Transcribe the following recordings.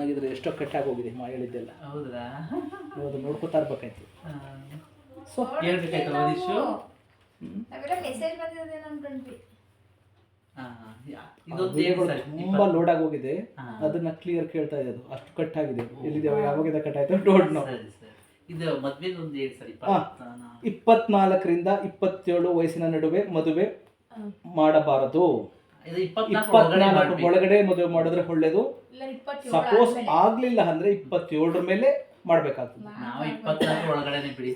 ಆಗಿದ್ರೆ ಎಷ್ಟೋ ಕಟ್ಟಾಗಿ ಹೋಗಿದೆ ಮಾ ಹೇಳಿದ್ದೆಲ್ಲ. ಹೌದಾ? ಹೌದು ನೋಡ್ಕೊತಾ ಇರ್ಬೇಕಾಯ್ತು. So ಹೇಳ್ಬೇಕಾಯ್ತು Manish message ಬಂದಿರೋದೇನೋ ಅನ್ಕೊಂಡ್ವಿ? ತುಂಬಾ ಲೋಡ್ ಆಗೋಗಿದೆ. ಹಾ. ಅದನ್ನ ಕ್ಲಿಯರ್ ಕೇಳ್ತಾ ಅದು ಅಷ್ಟು ಕಟ್ ಆಗಿದೆ ಯಾವಾಗಿಂದ ಕಟ್ಟಾಯ್ತು ಕಟ್ ಸರಿ ಇದು ಮದುವೆ ಒಂದು ಹೇಳಿ ಸರ್ ಹಾ. ಇಪ್ಪತ್ತ ಇಪ್ಪತ್ನಾಲ್ಕರಿಂದ ಇಪ್ಪತ್ತೇಳು ವಯಸ್ಸಿನ ನಡುವೆ ಮದುವೆ ಮಾಡಬಾರದು. ಇದು ಇಪ್ಪತ್ನಾಲ್ಕು ಒಳಗಡೆ ಮದುವೆ ಮಾಡಿದ್ರೆ ಒಳ್ಳೇದು ಸಪೋಸ್. ಆಗ್ಲಿಲ್ಲ ಅಂದ್ರೆ ಇಪ್ಪತ್ತೇಳರ ಮೇಲೆ ಮಾಡ್ಬೇಕಾಗ್ತದೆ ನಾವು ಇಪ್ಪತ್ನಾಲ್ಕು ಒಳಗಡೆನೆ ಬಿಡಿ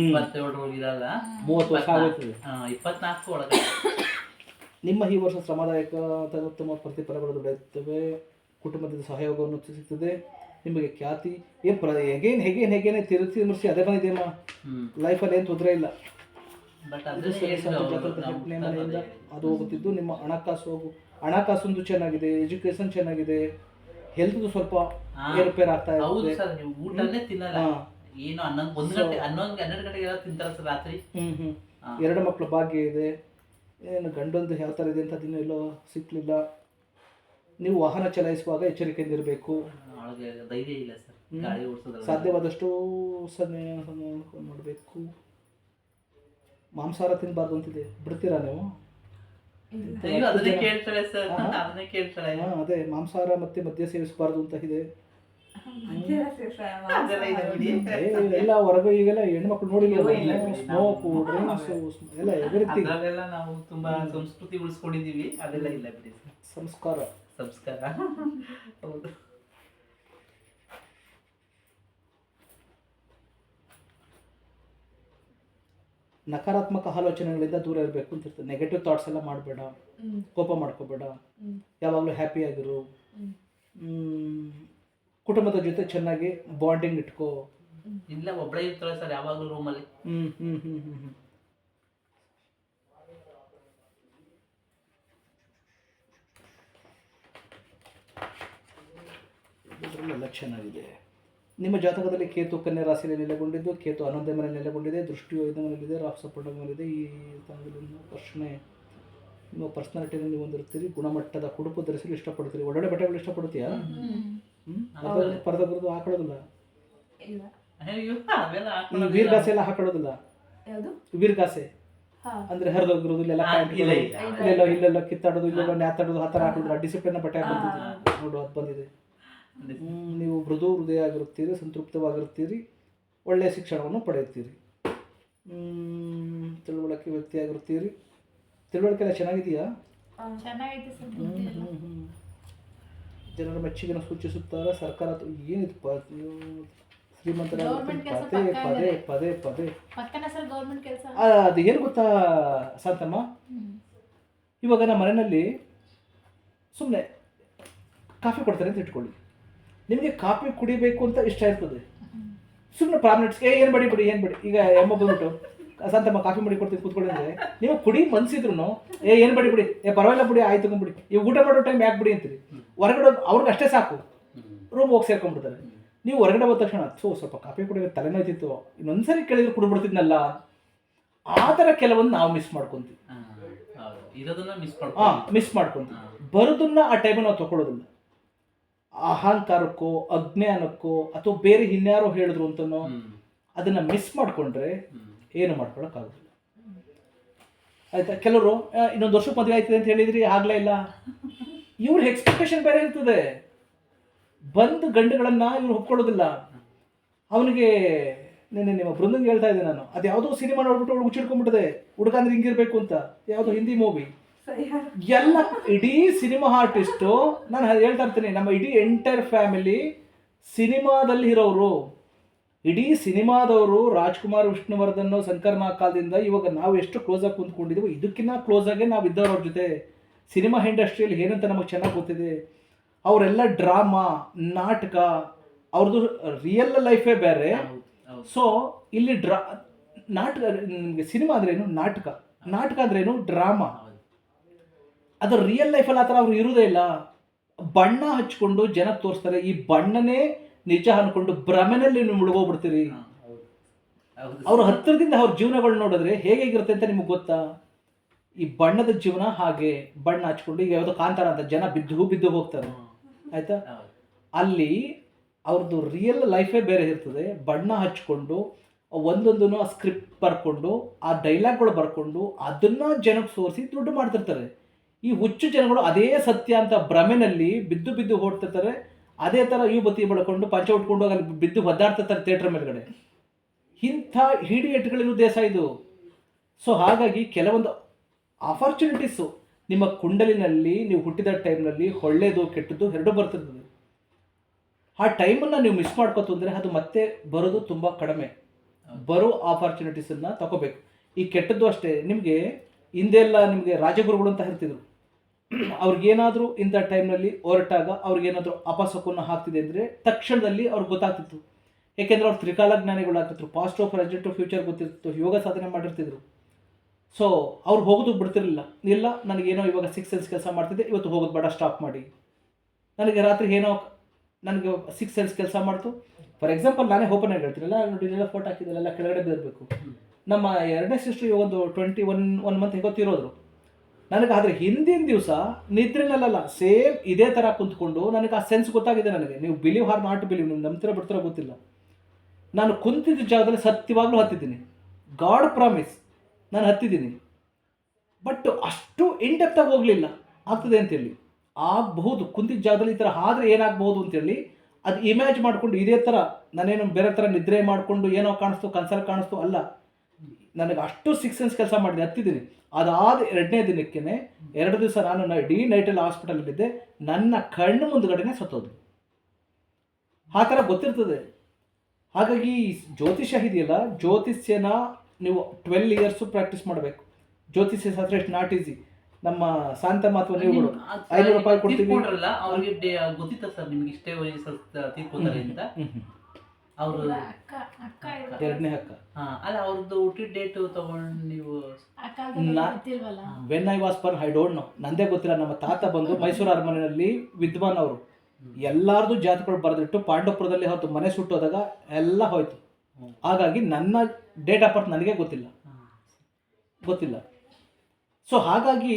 ಇಪ್ಪತ್ತೇಳು ಇರಲ್ಲ ಮೂವತ್ತು ವರ್ಷ ಆಗೋಯ್ತದೆ ಇಪ್ಪತ್ನಾಲ್ಕು ಒಳಗಡೆ ನಿಮ್ಮ ಈ ವರ್ಷ ಶ್ರಮದಾಯಕ ಉತ್ತಮ ಪ್ರತಿಫಲಗಳು ದೊರೆಯುತ್ತವೆ ಕುಟುಂಬದಿಂದ ಸಹಯೋಗವನ್ನು ಹೆಚ್ಚಿಸುತ್ತದೆ ನಿಮಗೆ ಖ್ಯಾತಿ ಏನ್ ಹೇಗೇನು ಹೇಗೇನ್ ಹೇಗೇನೆ ತಿರುಗಿ ಮುರಿಸಿ ಅದೇ ಬಂದಿದೆಯಮ್ಮ ಹ್ಮ್ ಲೈಫಲ್ಲಿ ಏನು ತೊಂದರೆ ಇಲ್ಲ ಇದು ಜಾತಕದ ಮನೆಯಿಂದ ಅದು ಹೋಗುತ್ತಿದ್ದು ನಿಮ್ಮ ಹಣಕಾಸು ಹೋಗು ಹಣಕಾಸೊಂದು ಚೆನ್ನಾಗಿದೆ ಎಜುಕೇಶನ್ ಚೆನ್ನಾಗಿದೆ ಹೆಲ್ತ್ ಸ್ವಲ್ಪ ಏರುಪೇರ್ ಆಗ್ತಾ ಹೌದು ಇದೆ ಸರ್ ನೀವು ಊಟನೇ ತಿನ್ನಲ್ಲ. ಹಾ. ಏನು ಹನ್ನೊಂದು ಒಂದು ಗಂಟೆ ಹನ್ನೊಂದು ಹನ್ನೆರಡು ಗಂಟೆಗೆ ಎಲ್ಲ ತಿಂತಾರ ಸರ್ ರಾತ್ರಿ. ಹ್ಮ್ ಹ್ಮ್. ಹಾ. ಎರಡು ಮಕ್ಕಳು ಭಾಗ್ಯ ಇದೆ. ಏನು ಗಂಡೊಂದು ಯಾವ ಥರ ಇದೆ ಅಂತ ದಿನ ಎಲ್ಲೋ ಸಿಕ್ಕಲಿಲ್ಲ ನೀವು ವಾಹನ ಚಲಾಯಿಸುವಾಗ ಎಚ್ಚರಿಕೆಯಿಂದ ಇರಬೇಕು. ಒಳಗೆ ಧೈರ್ಯ ಇಲ್ಲ ಸರ್. ಗಾಡಿ ಓಡಿಸೋದ್ರಲ್ಲಿ. ಸಾಧ್ಯವಾದಷ್ಟು ಸನ್ನೆ ಮಾಡಬೇಕು. ಮಾಂಸಾಹಾರ ತಿನ್ನಬಾರ್ದು ಅಂತಿದೆ ಬಿಡ್ತೀರಾ ನೀವು? ಅಯ್ಯೋ ಅದನ್ನೇ ಕೇಳ್ತಾಳೆ ಸರ್. ಅದನ್ನೇ ಕೇಳ್ತಾಳೆ. ಹಾ, ಅದೇ ಮಾಂಸಾಹಾರ ಮತ್ತೆ ಮದ್ಯ ಸೇವಿಸಬಾರ್ದು ಅಂತ ಇದೆ. ಅದೆಲ್ಲ ಇದೆ ಬಿಡಿ. ಏ, ಎಲ್ಲ ಹೊರಗೆ ಈಗೆಲ್ಲ ಹೆಣ್ಮಕ್ಳು ಅಯ್ಯೋ, ಇಲ್ಲ ಬಿಡಿ, ಸ್ಮೋಕು ಡ್ರಿಂಕ್ಸ್ ಎಲ್ಲ ಎವ್ರಿಥಿಂಗ್ ಅದ್ರಲ್ಲೆಲ್ಲ ನಾವು ತುಂಬಾ ಸಂಸ್ಕೃತಿ ಉಳಿಸ್ಕೊಂಡಿದೀವಿ ಅದೆಲ್ಲ ಇಲ್ಲ ಬಿಡಿ ಸರ್. ಸಂಸ್ಕಾರ. ಸಂಸ್ಕಾರ. ಹೌದು. ನಕಾರಾತ್ಮಕ ಆಲೋಚನೆಗಳಿಂದ ದೂರ ಇರಬೇಕು ಅಂತ ಇರ್ತದೆ. ನೆಗೆಟಿವ್ ಥಾಟ್ಸ್ ಎಲ್ಲ ಮಾಡಬೇಡ. ಕೋಪ ಮಾಡ್ಕೋಬೇಡ. ಯಾವಾಗಲೂ ಹ್ಯಾಪಿ ಆಗಿರು. ಹ್ಮ್. ಹ್ಮ್, ಕುಟುಂಬದ ಜೊತೆ ಚೆನ್ನಾಗಿ ಬಾಂಡಿಂಗ್ ಇಟ್ಕೋ. ಇಲ್ಲ ಒಬ್ಬಳೇ ಇರ್ತಾರೆ ಸರ್ ಯಾವಾಗಲೂ ರೂಮಲ್ಲಿ ಹ್ಞೂ ಹ್ಞೂ ಹ್ಞೂ ಹ್ಞೂ ಹ್ಮ್ ಇದರಲ್ಲೆಲ್ಲ ಚೆನ್ನಾಗಿದೆ ನಿಮ್ಮ ಜಾತಕದಲ್ಲಿ ಕೇತು ಕನ್ಯಾ ರಾಶಿಯಲ್ಲಿ ನೆಲೆಗೊಂಡಿದ್ದು ಕೇತು ಹನ್ನೊಂದನೇ ಮನೆ ನೆಲೆಗೊಂಡಿದೆ ದೃಷ್ಟಿಯು ಐದನೇ ಮನೆಯಲ್ಲಿದೆ ರಾಫ್ ಸಪೋರ್ಟ್ ಮನೆಯಲ್ಲಿದೆ. ಈ ಸ್ಥಾನದಲ್ಲಿ ನಿಮ್ಮ ಪ್ರಶ್ನೆ ನಿಮ್ಮ ಪರ್ಸನಾಲಿಟಿಯನ್ನು ನೀವು ಹೊಂದಿರ್ತೀರಿ ಗುಣಮಟ್ಟದ ಕುಡುಪು ಧರಿಸಲು ಇಷ್ಟಪಡ್ತೀರಿ ಒಳ್ಳೊಳ್ಳೆ ಬಟ್ಟೆಗಳು ಇಷ್ಟಪಡ್ತೀಯಾ ಪರದ ಬರೆದು ಹಾಕೊಳ್ಳೋದಿಲ್ಲ? ಇಲ್ಲ. ವೀರ್ಗಾಸೆ ಎಲ್ಲ ಹಾಕೊಳ್ಳೋದಿಲ್ಲ. ವೀರ್ಗಾಸೆ? ಹಾ. ಅಂದ್ರೆ ಹರಿದೋಗಿರೋದು ಇಲ್ಲೆಲ್ಲ ಇಲ್ಲ, ಇಲ್ಲ. ಇಲ್ಲೆಲ್ಲ ಇಲ್ಲೆಲ್ಲ ಕಿತ್ತಾಡೋದು ಇಲ್ಲೆಲ್ಲ ನ್ಯಾತಾಡೋದು ಆ ಥರ ಹಾಕಿದ್ರೆ ಡಿಸಿಪ್ಲಿನ್ ಬಟ್ಟೆ ಹಾಕೊಂಡಿದ್ದೀವಿ ನೋಡು ಅದು ಬಂದಿದೆ. ನೀವು ಮೃದು ಹೃದಯ ಆಗಿರುತ್ತೀರಿ ಸಂತೃಪ್ತವಾಗಿರುತ್ತೀರಿ ಒಳ್ಳೆಯ ಶಿಕ್ಷಣವನ್ನು ಪಡೆಯುತ್ತೀರಿ. ತಿಳುವಳಿಕೆ ವ್ಯಕ್ತಿಯಾಗಿರುತ್ತೀರಿ. ತಿಳುವಳಿಕೆ ಎಲ್ಲ ಚೆನ್ನಾಗಿದೆಯಾ. ಜನರ ಮೆಚ್ಚುಗೆನ ಸೂಚಿಸುತ್ತಾರೆ ಸರ್ಕಾರ ಅಥವಾ ಏನಿದು ಪ ಶ್ರೀಮಂತರ ಪದೇ ಪದೇ ಪದೇ ಪದೇ. ಅದು ಏನು ಗೊತ್ತಾ ಶಾಂತಮ್ಮ? ಇವಾಗ ನಮ್ಮ ಮನೆಯಲ್ಲಿ ಸುಮ್ಮನೆ ಕಾಫಿ ಕೊಡ್ತಾರೆ ಅಂತ ಇಟ್ಕೊಳ್ಳಿ. ನಿಮಗೆ ಕಾಫಿ ಕುಡಿಬೇಕು ಅಂತ ಇಷ್ಟ ಇರ್ತದೆ. ಸುಮ್ಮನೆ ಪ್ರಾಬ್ಲಮ್ಸ್ ಏ ಏನು ಬಡಿ ಬಿಡಿ ಏನು ಬಿಡಿ. ಈಗ ಎಮ್ಮ ಬಂದ್ಬಿಟ್ಟು ಸಂತಮ್ಮ ಕಾಫಿ ಮಾಡಿ ಕೊಡ್ತೀವಿ ಕೂತ್ಕೊಳ್ಳಿ ಅಂದರೆ ನೀವು ಕುಡಿ ಮನ್ಸಿದ್ರು ಏ ಏನು ಬಡಿ ಬಿಡಿ. ಏ ಪರವಾಗಿಲ್ಲ ಬಿಡಿ ಆಯ್ತು ತಗೊಂಡ್ಬಿಡಿ ಈಗ ಊಟ ಮಾಡೋ ಟೈಮ್ ಯಾಕೆ ಬಿಡಿ ಅಂತೀರಿ? ಹೊರಗಡೆ ಅವ್ರಿಗೆ ಅಷ್ಟೇ ಸಾಕು. ರೂಮ್ ಹೋಗಿ ಸೇರ್ಕೊಂಡ್ಬಿಡ್ತಾರೆ. ನೀವು ಹೊರಗಡೆ ಹೋದ ತಕ್ಷಣ ಸೊ ಸ್ವಲ್ಪ ಕಾಫಿ ಕುಡಿಯೋ ತಲೆನೋಯ್ತಿತ್ತು ಇನ್ನೊಂದ್ಸರಿ ಕೇಳಿದ್ರೆ ಕುಡ್ಬಿಡ್ತಿದ್ನಲ್ಲ. ಆ ಥರ ಕೆಲವೊಂದು ನಾವು ಮಿಸ್ ಮಾಡ್ಕೊಂತೀವಿ. ಮಿಸ್ ಮಾಡ್ಕೊಂತೀವಿ. ಬರೋದನ್ನ ಆ ಟೈಮಲ್ಲಿ ನಾವು ತಗೊಳ್ಳೋದಿಲ್ಲ ಅಹಂಕಾರಕ್ಕೋ ಅಜ್ಞಾನಕ್ಕೋ ಅಥವಾ ಬೇರೆ ಇನ್ಯಾರೋ ಹೇಳಿದ್ರು ಅಂತನೋ ಅದನ್ನ ಮಿಸ್ ಮಾಡ್ಕೊಂಡ್ರೆ ಏನು ಮಾಡ್ಕೊಳಕ್ಕಾಗೋದಿಲ್ಲ. ಆಯ್ತಾ? ಕೆಲವರು ಇನ್ನೊಂದು ವರ್ಷ ಮದುವೆ ಆಯ್ತದೆ ಅಂತ ಹೇಳಿದ್ರಿ ಆಗ್ಲೇ ಇಲ್ಲ. ಇವ್ರ ಎಕ್ಸ್ಪೆಕ್ಟೇಷನ್ ಬೇರೆ ಇರ್ತದೆ. ಬಂದು ಗಂಡುಗಳನ್ನ ಇವ್ರು ಒಪ್ಕೊಳ್ಳೋದಿಲ್ಲ. ಅವನಿಗೆ ನಿನ್ನೆ ನಿಮ್ಮ ಬೃಂದಂಗೆ ಹೇಳ್ತಾ ಇದ್ದೆ ನಾನು. ಅದು ಯಾವುದೋ ಸಿನಿಮಾ ನೋಡ್ಬಿಟ್ಟು ಅವಳು ಹುಚ್ಚಿಡ್ಕೊಂಡ್ಬಿಟ್ಟಿದೆ. ಹುಡುಗ ಅಂದ್ರೆ ಹಿಂಗಿರ್ಬೇಕು ಅಂತ. ಯಾವುದೋ ಹಿಂದಿ ಮೂವಿ ಎಲ್ಲ ಇಡೀ ಸಿನಿಮಾ ಆರ್ಟಿಸ್ಟು ನಾನು ಹೇಳ್ತಾ ಇರ್ತೀನಿ ನಮ್ಮ ಇಡೀ ಎಂಟೈರ್ ಫ್ಯಾಮಿಲಿ ಸಿನಿಮಾದಲ್ಲಿ ಇರೋರು ಇಡೀ ಸಿನಿಮಾದವರು ರಾಜ್ಕುಮಾರ್ ವಿಷ್ಣುವರ್ಧನ್ ಶಂಕರ್ ಕಾಲದಿಂದ ಇವಾಗ ನಾವು ಎಷ್ಟು ಕ್ಲೋಸ್ ಆಗಿ ಕುಂತ್ಕೊಂಡಿದ್ದೀವೋ ಇದಕ್ಕಿಂತ ಕ್ಲೋಸ್ ಆಗಿ ನಾವು ಇದ್ದವ್ರ ಅವ್ರ ಜೊತೆ. ಸಿನಿಮಾ ಇಂಡಸ್ಟ್ರಿಯಲ್ಲಿ ಏನಂತ ನಮಗೆ ಚೆನ್ನಾಗಿ ಗೊತ್ತಿದೆ ಅವರೆಲ್ಲ ಡ್ರಾಮಾ ನಾಟಕ ಅವ್ರದ್ದು ರಿಯಲ್ ಲೈಫೇ ಬೇರೆ. ಸೊ ಇಲ್ಲಿ ಡ್ರಾ ನಾಟಕ ಸಿನಿಮಾ ಅಂದ್ರೇನು ನಾಟಕ. ನಾಟಕ ಅಂದ್ರೇನು ಡ್ರಾಮಾ. ಅದು ರಿಯಲ್ ಲೈಫಲ್ಲಿ ಆ ಥರ ಅವ್ರು ಇರೋದೇ ಇಲ್ಲ. ಬಣ್ಣ ಹಚ್ಕೊಂಡು ಜನ ತೋರಿಸ್ತಾರೆ ಈ ಬಣ್ಣನೇ ನಿಜ ಅನ್ಕೊಂಡು ಭ್ರಮೆನಲ್ಲಿ ನೀವು ಮುಳುಗೋಗ್ಬಿಡ್ತೀರಿ. ಅವ್ರ ಹತ್ತಿರದಿಂದ ಅವ್ರ ಜೀವನಗಳು ನೋಡಿದ್ರೆ ಹೇಗಿರುತ್ತೆ ಅಂತ ನಿಮಗೆ ಗೊತ್ತಾ? ಈ ಬಣ್ಣದ ಜೀವನ ಹಾಗೆ ಬಣ್ಣ ಹಚ್ಕೊಂಡು ಈಗ ಯಾವುದೋ ಕಾಂತಾರ ಅಂತ ಜನ ಬಿದ್ದು ಬಿದ್ದು ಹೋಗ್ತಾರೆ. ಆಯ್ತಾ? ಆಯಿತಾ ಅಲ್ಲಿ ಅವ್ರದ್ದು ರಿಯಲ್ ಲೈಫೇ ಬೇರೆ ಇರ್ತದೆ. ಬಣ್ಣ ಹಚ್ಕೊಂಡು ಒಂದೊಂದನ್ನು ಆ ಸ್ಕ್ರಿಪ್ಟ್ ಬರ್ಕೊಂಡು ಆ ಡೈಲಾಗ್ಗಳು ಬರ್ಕೊಂಡು ಅದನ್ನು ಜನಕ್ಕೆ ಸೋರಿಸಿ ದುಡ್ಡು ಮಾಡ್ತಿರ್ತಾರೆ. ಈ ಹುಚ್ಚು ಜನಗಳು ಅದೇ ಸತ್ಯ ಅಂತ ಭ್ರಮೆನಲ್ಲಿ ಬಿದ್ದು ಬಿದ್ದು ಓಡ್ತಿರ್ತಾರೆ. ಅದೇ ಥರ ಬತ್ತಿ ಬಳ್ಕೊಂಡು ಪಂಚ ಉಟ್ಕೊಂಡು ಅಲ್ಲಿ ಬಿದ್ದು ಒದ್ದಾಡ್ತಿರ್ತಾರೆ ಥಿಯೇಟ್ರ್ ಮೇಲ್ಗಡೆ. ಇಂಥ ಹಿಡಿಯಟ್ಗಳಿರೋ ದೇಶ ಇದು. ಸೊ ಹಾಗಾಗಿ ಕೆಲವೊಂದು ಆಪರ್ಚುನಿಟೀಸು ನಿಮ್ಮ ಕುಂಡಲಿನಲ್ಲಿ, ನೀವು ಹುಟ್ಟಿದ ಟೈಮ್ನಲ್ಲಿ ಒಳ್ಳೆಯದು ಕೆಟ್ಟದ್ದು ಎರಡೂ ಬರ್ತಿರ್ತದೆ. ಆ ಟೈಮನ್ನು ನೀವು ಮಿಸ್ ಮಾಡ್ಕೊತು ಅಂದರೆ ಅದು ಮತ್ತೆ ಬರೋದು ತುಂಬ ಕಡಿಮೆ. ಬರೋ ಆಪರ್ಚುನಿಟೀಸನ್ನು ತಗೋಬೇಕು. ಈ ಕೆಟ್ಟದ್ದು ಅಷ್ಟೇ. ನಿಮಗೆ ಹಿಂದೆಲ್ಲ ನಿಮಗೆ ರಾಜಗುರುಗಳು ಅಂತ ಹೇಳ್ತಿದ್ರು. ಅವ್ರಿಗೇನಾದರೂ ಇಂಥ ಟೈಮ್ನಲ್ಲಿ ಹೊರಟಾಗ ಅವ್ರಿಗೇನಾದರೂ ಅಪಸಕ್ಕನ್ನು ಹಾಕ್ತಿದೆ ಅಂದರೆ ತಕ್ಷಣದಲ್ಲಿ ಅವ್ರಿಗೆ ಗೊತ್ತಾಗ್ತಿತ್ತು. ಏಕೆಂದರೆ ಅವ್ರು ತ್ರಿಕಾಲ ಜ್ಞಾನಿಗಳಾಗ್ತಿದ್ರು ಪಾಸ್ಟ್ ಆಫ್ ಪ್ರೆಸೆಂಟ್ ಫ್ಯೂಚರ್ ಗೊತ್ತಿರ್ತಿತ್ತು ಯೋಗ ಸಾಧನೆ ಮಾಡಿರ್ತಿದ್ರು. ಸೊ ಅವ್ರು ಹೋಗೋದು ಬಿಡ್ತಿರಲಿಲ್ಲ. ಇಲ್ಲ ನನಗೇನೋ ಇವಾಗ ಸಿಕ್ಸ್ ಸೆನ್ಸ್ ಕೆಲಸ ಮಾಡ್ತಿದ್ದೆ ಇವತ್ತು ಹೋಗೋದು ಬೇಡ ಸ್ಟಾಪ್ ಮಾಡಿ. ನನಗೆ ರಾತ್ರಿ ಏನೋ ನನಗೆ ಸಿಕ್ಸ್ ಸೆನ್ಸ್ ಕೆಲಸ ಮಾಡ್ತು. ಫಾರ್ ಎಕ್ಸಾಂಪಲ್ ನಾನೇ ಓಪನ್ ಆಗಿ ಹೇಳ್ತೀನಲ್ಲ ನೋಡಿ ಇದೆಲ್ಲ ಫೋಟೋ ಹಾಕಿದ್ದೆಲ್ಲ ಕೆಳಗಡೆ ಬೀರಬೇಕು. ನಮ್ಮ ಎರಡನೇ ಸಿಸ್ಟ್ರು ಒಂದು ಟ್ವೆಂಟಿ ಒನ್ ಒನ್ ಮಂತ್ ಗೊತ್ತಿರೋದ್ರು ನನಗೆ ಹಿಂದಿನ ದಿವಸ ನಿದ್ರೆನಲ್ಲ ಸೇಮ್ ಇದೇ ಥರ ಕುಂತ್ಕೊಂಡು ನನಗೆ ಆ ಸೆನ್ಸ್ ಗೊತ್ತಾಗಿದೆ ನನಗೆ. ನೀವು ಬಿಲೀವ್ ಹಾರ್ ನಾಟ್ ಬಿಲೀವ್ ನೀವು ನಂಬ್ತಿರೋ ಬಿಡ್ತಿರೋ ಗೊತ್ತಿಲ್ಲ. ನಾನು ಕುಂತಿದ್ದ ಜಾಗದಲ್ಲಿ ಸತ್ಯವಾಗ್ಲೂ ಹತ್ತಿದ್ದೀನಿ. ಗಾಡ್ ಪ್ರಾಮಿಸ್ ನಾನು ಹತ್ತಿದ್ದೀನಿ. ಬಟ್ ಅಷ್ಟು ಇಂಡೆಪ್ತಾಗಿ ಹೋಗಲಿಲ್ಲ. ಆಗ್ತದೆ ಅಂತೇಳಿ. ಆಗಬಹುದು, ಕುಂತಿದ್ದ ಜಾಗದಲ್ಲಿ ಈ ಥರ ಆದರೆ ಏನಾಗಬಹುದು ಅಂತೇಳಿ, ಅದು ಇಮ್ಯಾಜ್ ಮಾಡಿಕೊಂಡು ಇದೇ ಥರ ನಾನೇನು ಬೇರೆ ಥರ ನಿದ್ರೆ ಮಾಡಿಕೊಂಡು ಏನೋ ಕಾಣಿಸ್ತು ಕನ್ಸಲ್ ಕಾಣಿಸ್ತು ಅಲ್ಲ. ನನಗೆ ಅಷ್ಟು ಸಿಕ್ಸ್ ಸೆನ್ಸ್ ಕೆಲಸ ಮಾಡಿದೆ ಹತ್ತಿದ್ದೀನಿ. ಅದಾದ ಎರಡನೇ ದಿನಕ್ಕೆ ಎರಡು ದಿವಸ ನಾನು ಇಡೀ ನೈಟಲ್ಲಿ ಹಾಸ್ಪಿಟಲಲ್ಲಿದ್ದೆ ನನ್ನ ಕಣ್ಣು ಮುಂದ್ಗಡೆನೇ ಸತ್ತೋದು. ಆ ಥರ ಗೊತ್ತಿರ್ತದೆ. ಹಾಗಾಗಿ ಜ್ಯೋತಿಷ್ಯ ಇದೆಯಲ್ಲ ಜ್ಯೋತಿಷ್ಯನ ನೀವು ಟ್ವೆಲ್ ಇಯರ್ಸು ಪ್ರಾಕ್ಟೀಸ್ ಮಾಡಬೇಕು. ಜ್ಯೋತಿಷ್ಯ ಶಾಸ್ತ್ರ ಎಷ್ಟು ನಾಟ್ ಈಸಿ ನಮ್ಮ ಶಾಂತ ಮಾತು ನೀವು ಐನೂರು ರೂಪಾಯಿ ಕೊಡ್ತೀವಿ. ಅವ್ರಿಗೆ ಗೊತ್ತಿತ್ತ ಸರ್ ನಿಮ್ಗೆ ಇಷ್ಟೇ ವಯಸ್ಸು ಅಂತ? ಅವರು ಅಕ್ಕ ಅಕ್ಕ. ಎರಡನೇ ಹಕ್ಕ ಹಾ ಅಲ್ಲ ಅವ್ರದ್ದು ಹುಟ್ಟಿದ ಡೇಟ್ ತಗೊಂಡು ನೀವು when I was per I don't know ನಂದೇ ಗೊತ್ತಿಲ್ಲ. ನಮ್ಮ ತಾತ ಬಂದು ಮೈಸೂರು ಅರಮನೆಯಲ್ಲಿ ವಿದ್ವಾನ್ ಅವರು. ಎಲ್ಲಾರ್ದು ಜಾತಿಗಳು ಬರೆದಿಟ್ಟು ಪಾಂಡವಪುರದಲ್ಲಿ ಹೊತ್ತು ಮನೆ ಸುಟ್ಟೋದಾಗ ಎಲ್ಲ ಹೋಯ್ತು. ಹಾಗಾಗಿ ನನ್ನ ಡೇಟ್ ಆಫ್ ಬರ್ತ್ ನನಗೆ ಗೊತ್ತಿಲ್ಲ. ಗೊತ್ತಿಲ್ಲ. ಸೊ ಹಾಗಾಗಿ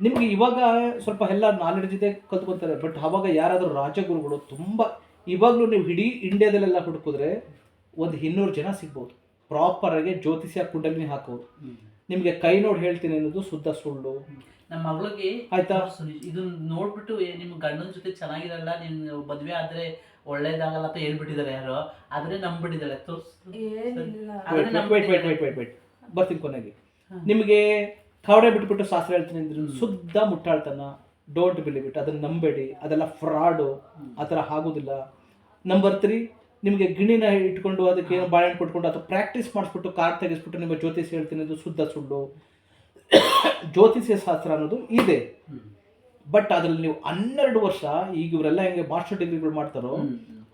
ನಿಮಗೆ ಇವಾಗ ಸ್ವಲ್ಪ ಎಲ್ಲ ನಾಲೆಡ್ಜ್ ಇದೆ ಕಲ್ತ್ಕೊತಾರೆ. ಬಟ್ ಅವಾಗ ಯಾರಾದರೂ ರಾಜಗುರುಗಳು ತುಂಬ ಇವಾಗಲೂ ನೀವು ಇಡೀ ಇಂಡಿಯಾದಲ್ಲೆಲ್ಲ ಹುಡುಕಿದ್ರೆ ಒಂದು ಇನ್ನೂರು ಜನ ಸಿಗ್ಬೋದು. ಪ್ರಾಪರಾಗಿ ಜ್ಯೋತಿಷ್ಯ ಕುಂಡಲಿನಿ ಹಾಕೋದು. ನಿಮಗೆ ಕೈ ನೋಡಿ ಹೇಳ್ತೀನಿ ಅನ್ನೋದು ಶುದ್ಧ ಸುಳ್ಳು. ನಮ್ಮ ಮಗಳಿಗೆ ಆಯ್ತಾ? ಇದನ್ನ ನೋಡ್ಬಿಟ್ಟು ನಿಮ್ಮ ನಿಮ್ ಗಂಡನ ಜೊತೆ ಚೆನ್ನಾಗಿರಲ್ಲ ನಿಮ್ ಮದ್ವೆ ಆದ್ರೆ ಒಳ್ಳೇದಾಗಲ್ಲ ಅಂತ ಹೇಳ್ಬಿಟ್ಟಿದ್ದಾರೆ ಯಾರು ಆದ್ರೆ ವೇಟ್ ಬರ್ತೀನಿ ಕೊನೆಗೆ. ನಿಮ್ಗೆ ನಿಮಗೆ ಕವಡೆ ಬಿಟ್ಬಿಟ್ಟು ಶಾಸ್ತ್ರ ಹೇಳ್ತೀನಿ ಅಂದ್ರೆ ಶುದ್ಧ ಮುಟ್ಟಾಳ್ತನ. ಡೋಂಟ್ ಬಿಲೀವ್ ಇಟ್ ಅದನ್ನ ನಂಬೇಡಿ. ಅದೆಲ್ಲ ಫ್ರಾಡು ಆ ಥರ ಆಗೋದಿಲ್ಲ. ನಂಬರ್ ತ್ರೀ ನಿಮಗೆ ಗಿಣಿನ ಇಟ್ಕೊಂಡು ಅದಕ್ಕೆ ಏನೋ ಬಾಳೆಹಣ್ಣು ಕೊಟ್ಕೊಂಡು ಅಥವಾ ಪ್ರಾಕ್ಟೀಸ್ ಮಾಡಿಸ್ಬಿಟ್ಟು ಕಾರ್ಡ್ ತೆಗೆಸ್ಬಿಟ್ಟು ನಿಮ್ಮ ಜ್ಯೋತಿಷ್ಯ ಹೇಳ್ತೀನಿ ಅದು ಶುದ್ಧ ಸುಳ್ಳು. ಜ್ಯೋತಿಷ್ಯ ಶಾಸ್ತ್ರ ಅನ್ನೋದು ಇದೆ. ಬಟ್ ಅದರಲ್ಲಿ ನೀವು ಹನ್ನೆರಡು ವರ್ಷ ಈಗ ಇವರೆಲ್ಲ ಹೆಂಗೆ ಮಾಸ್ಟರ್ ಡಿಗ್ರಿಗಳು ಮಾಡ್ತಾರೋ.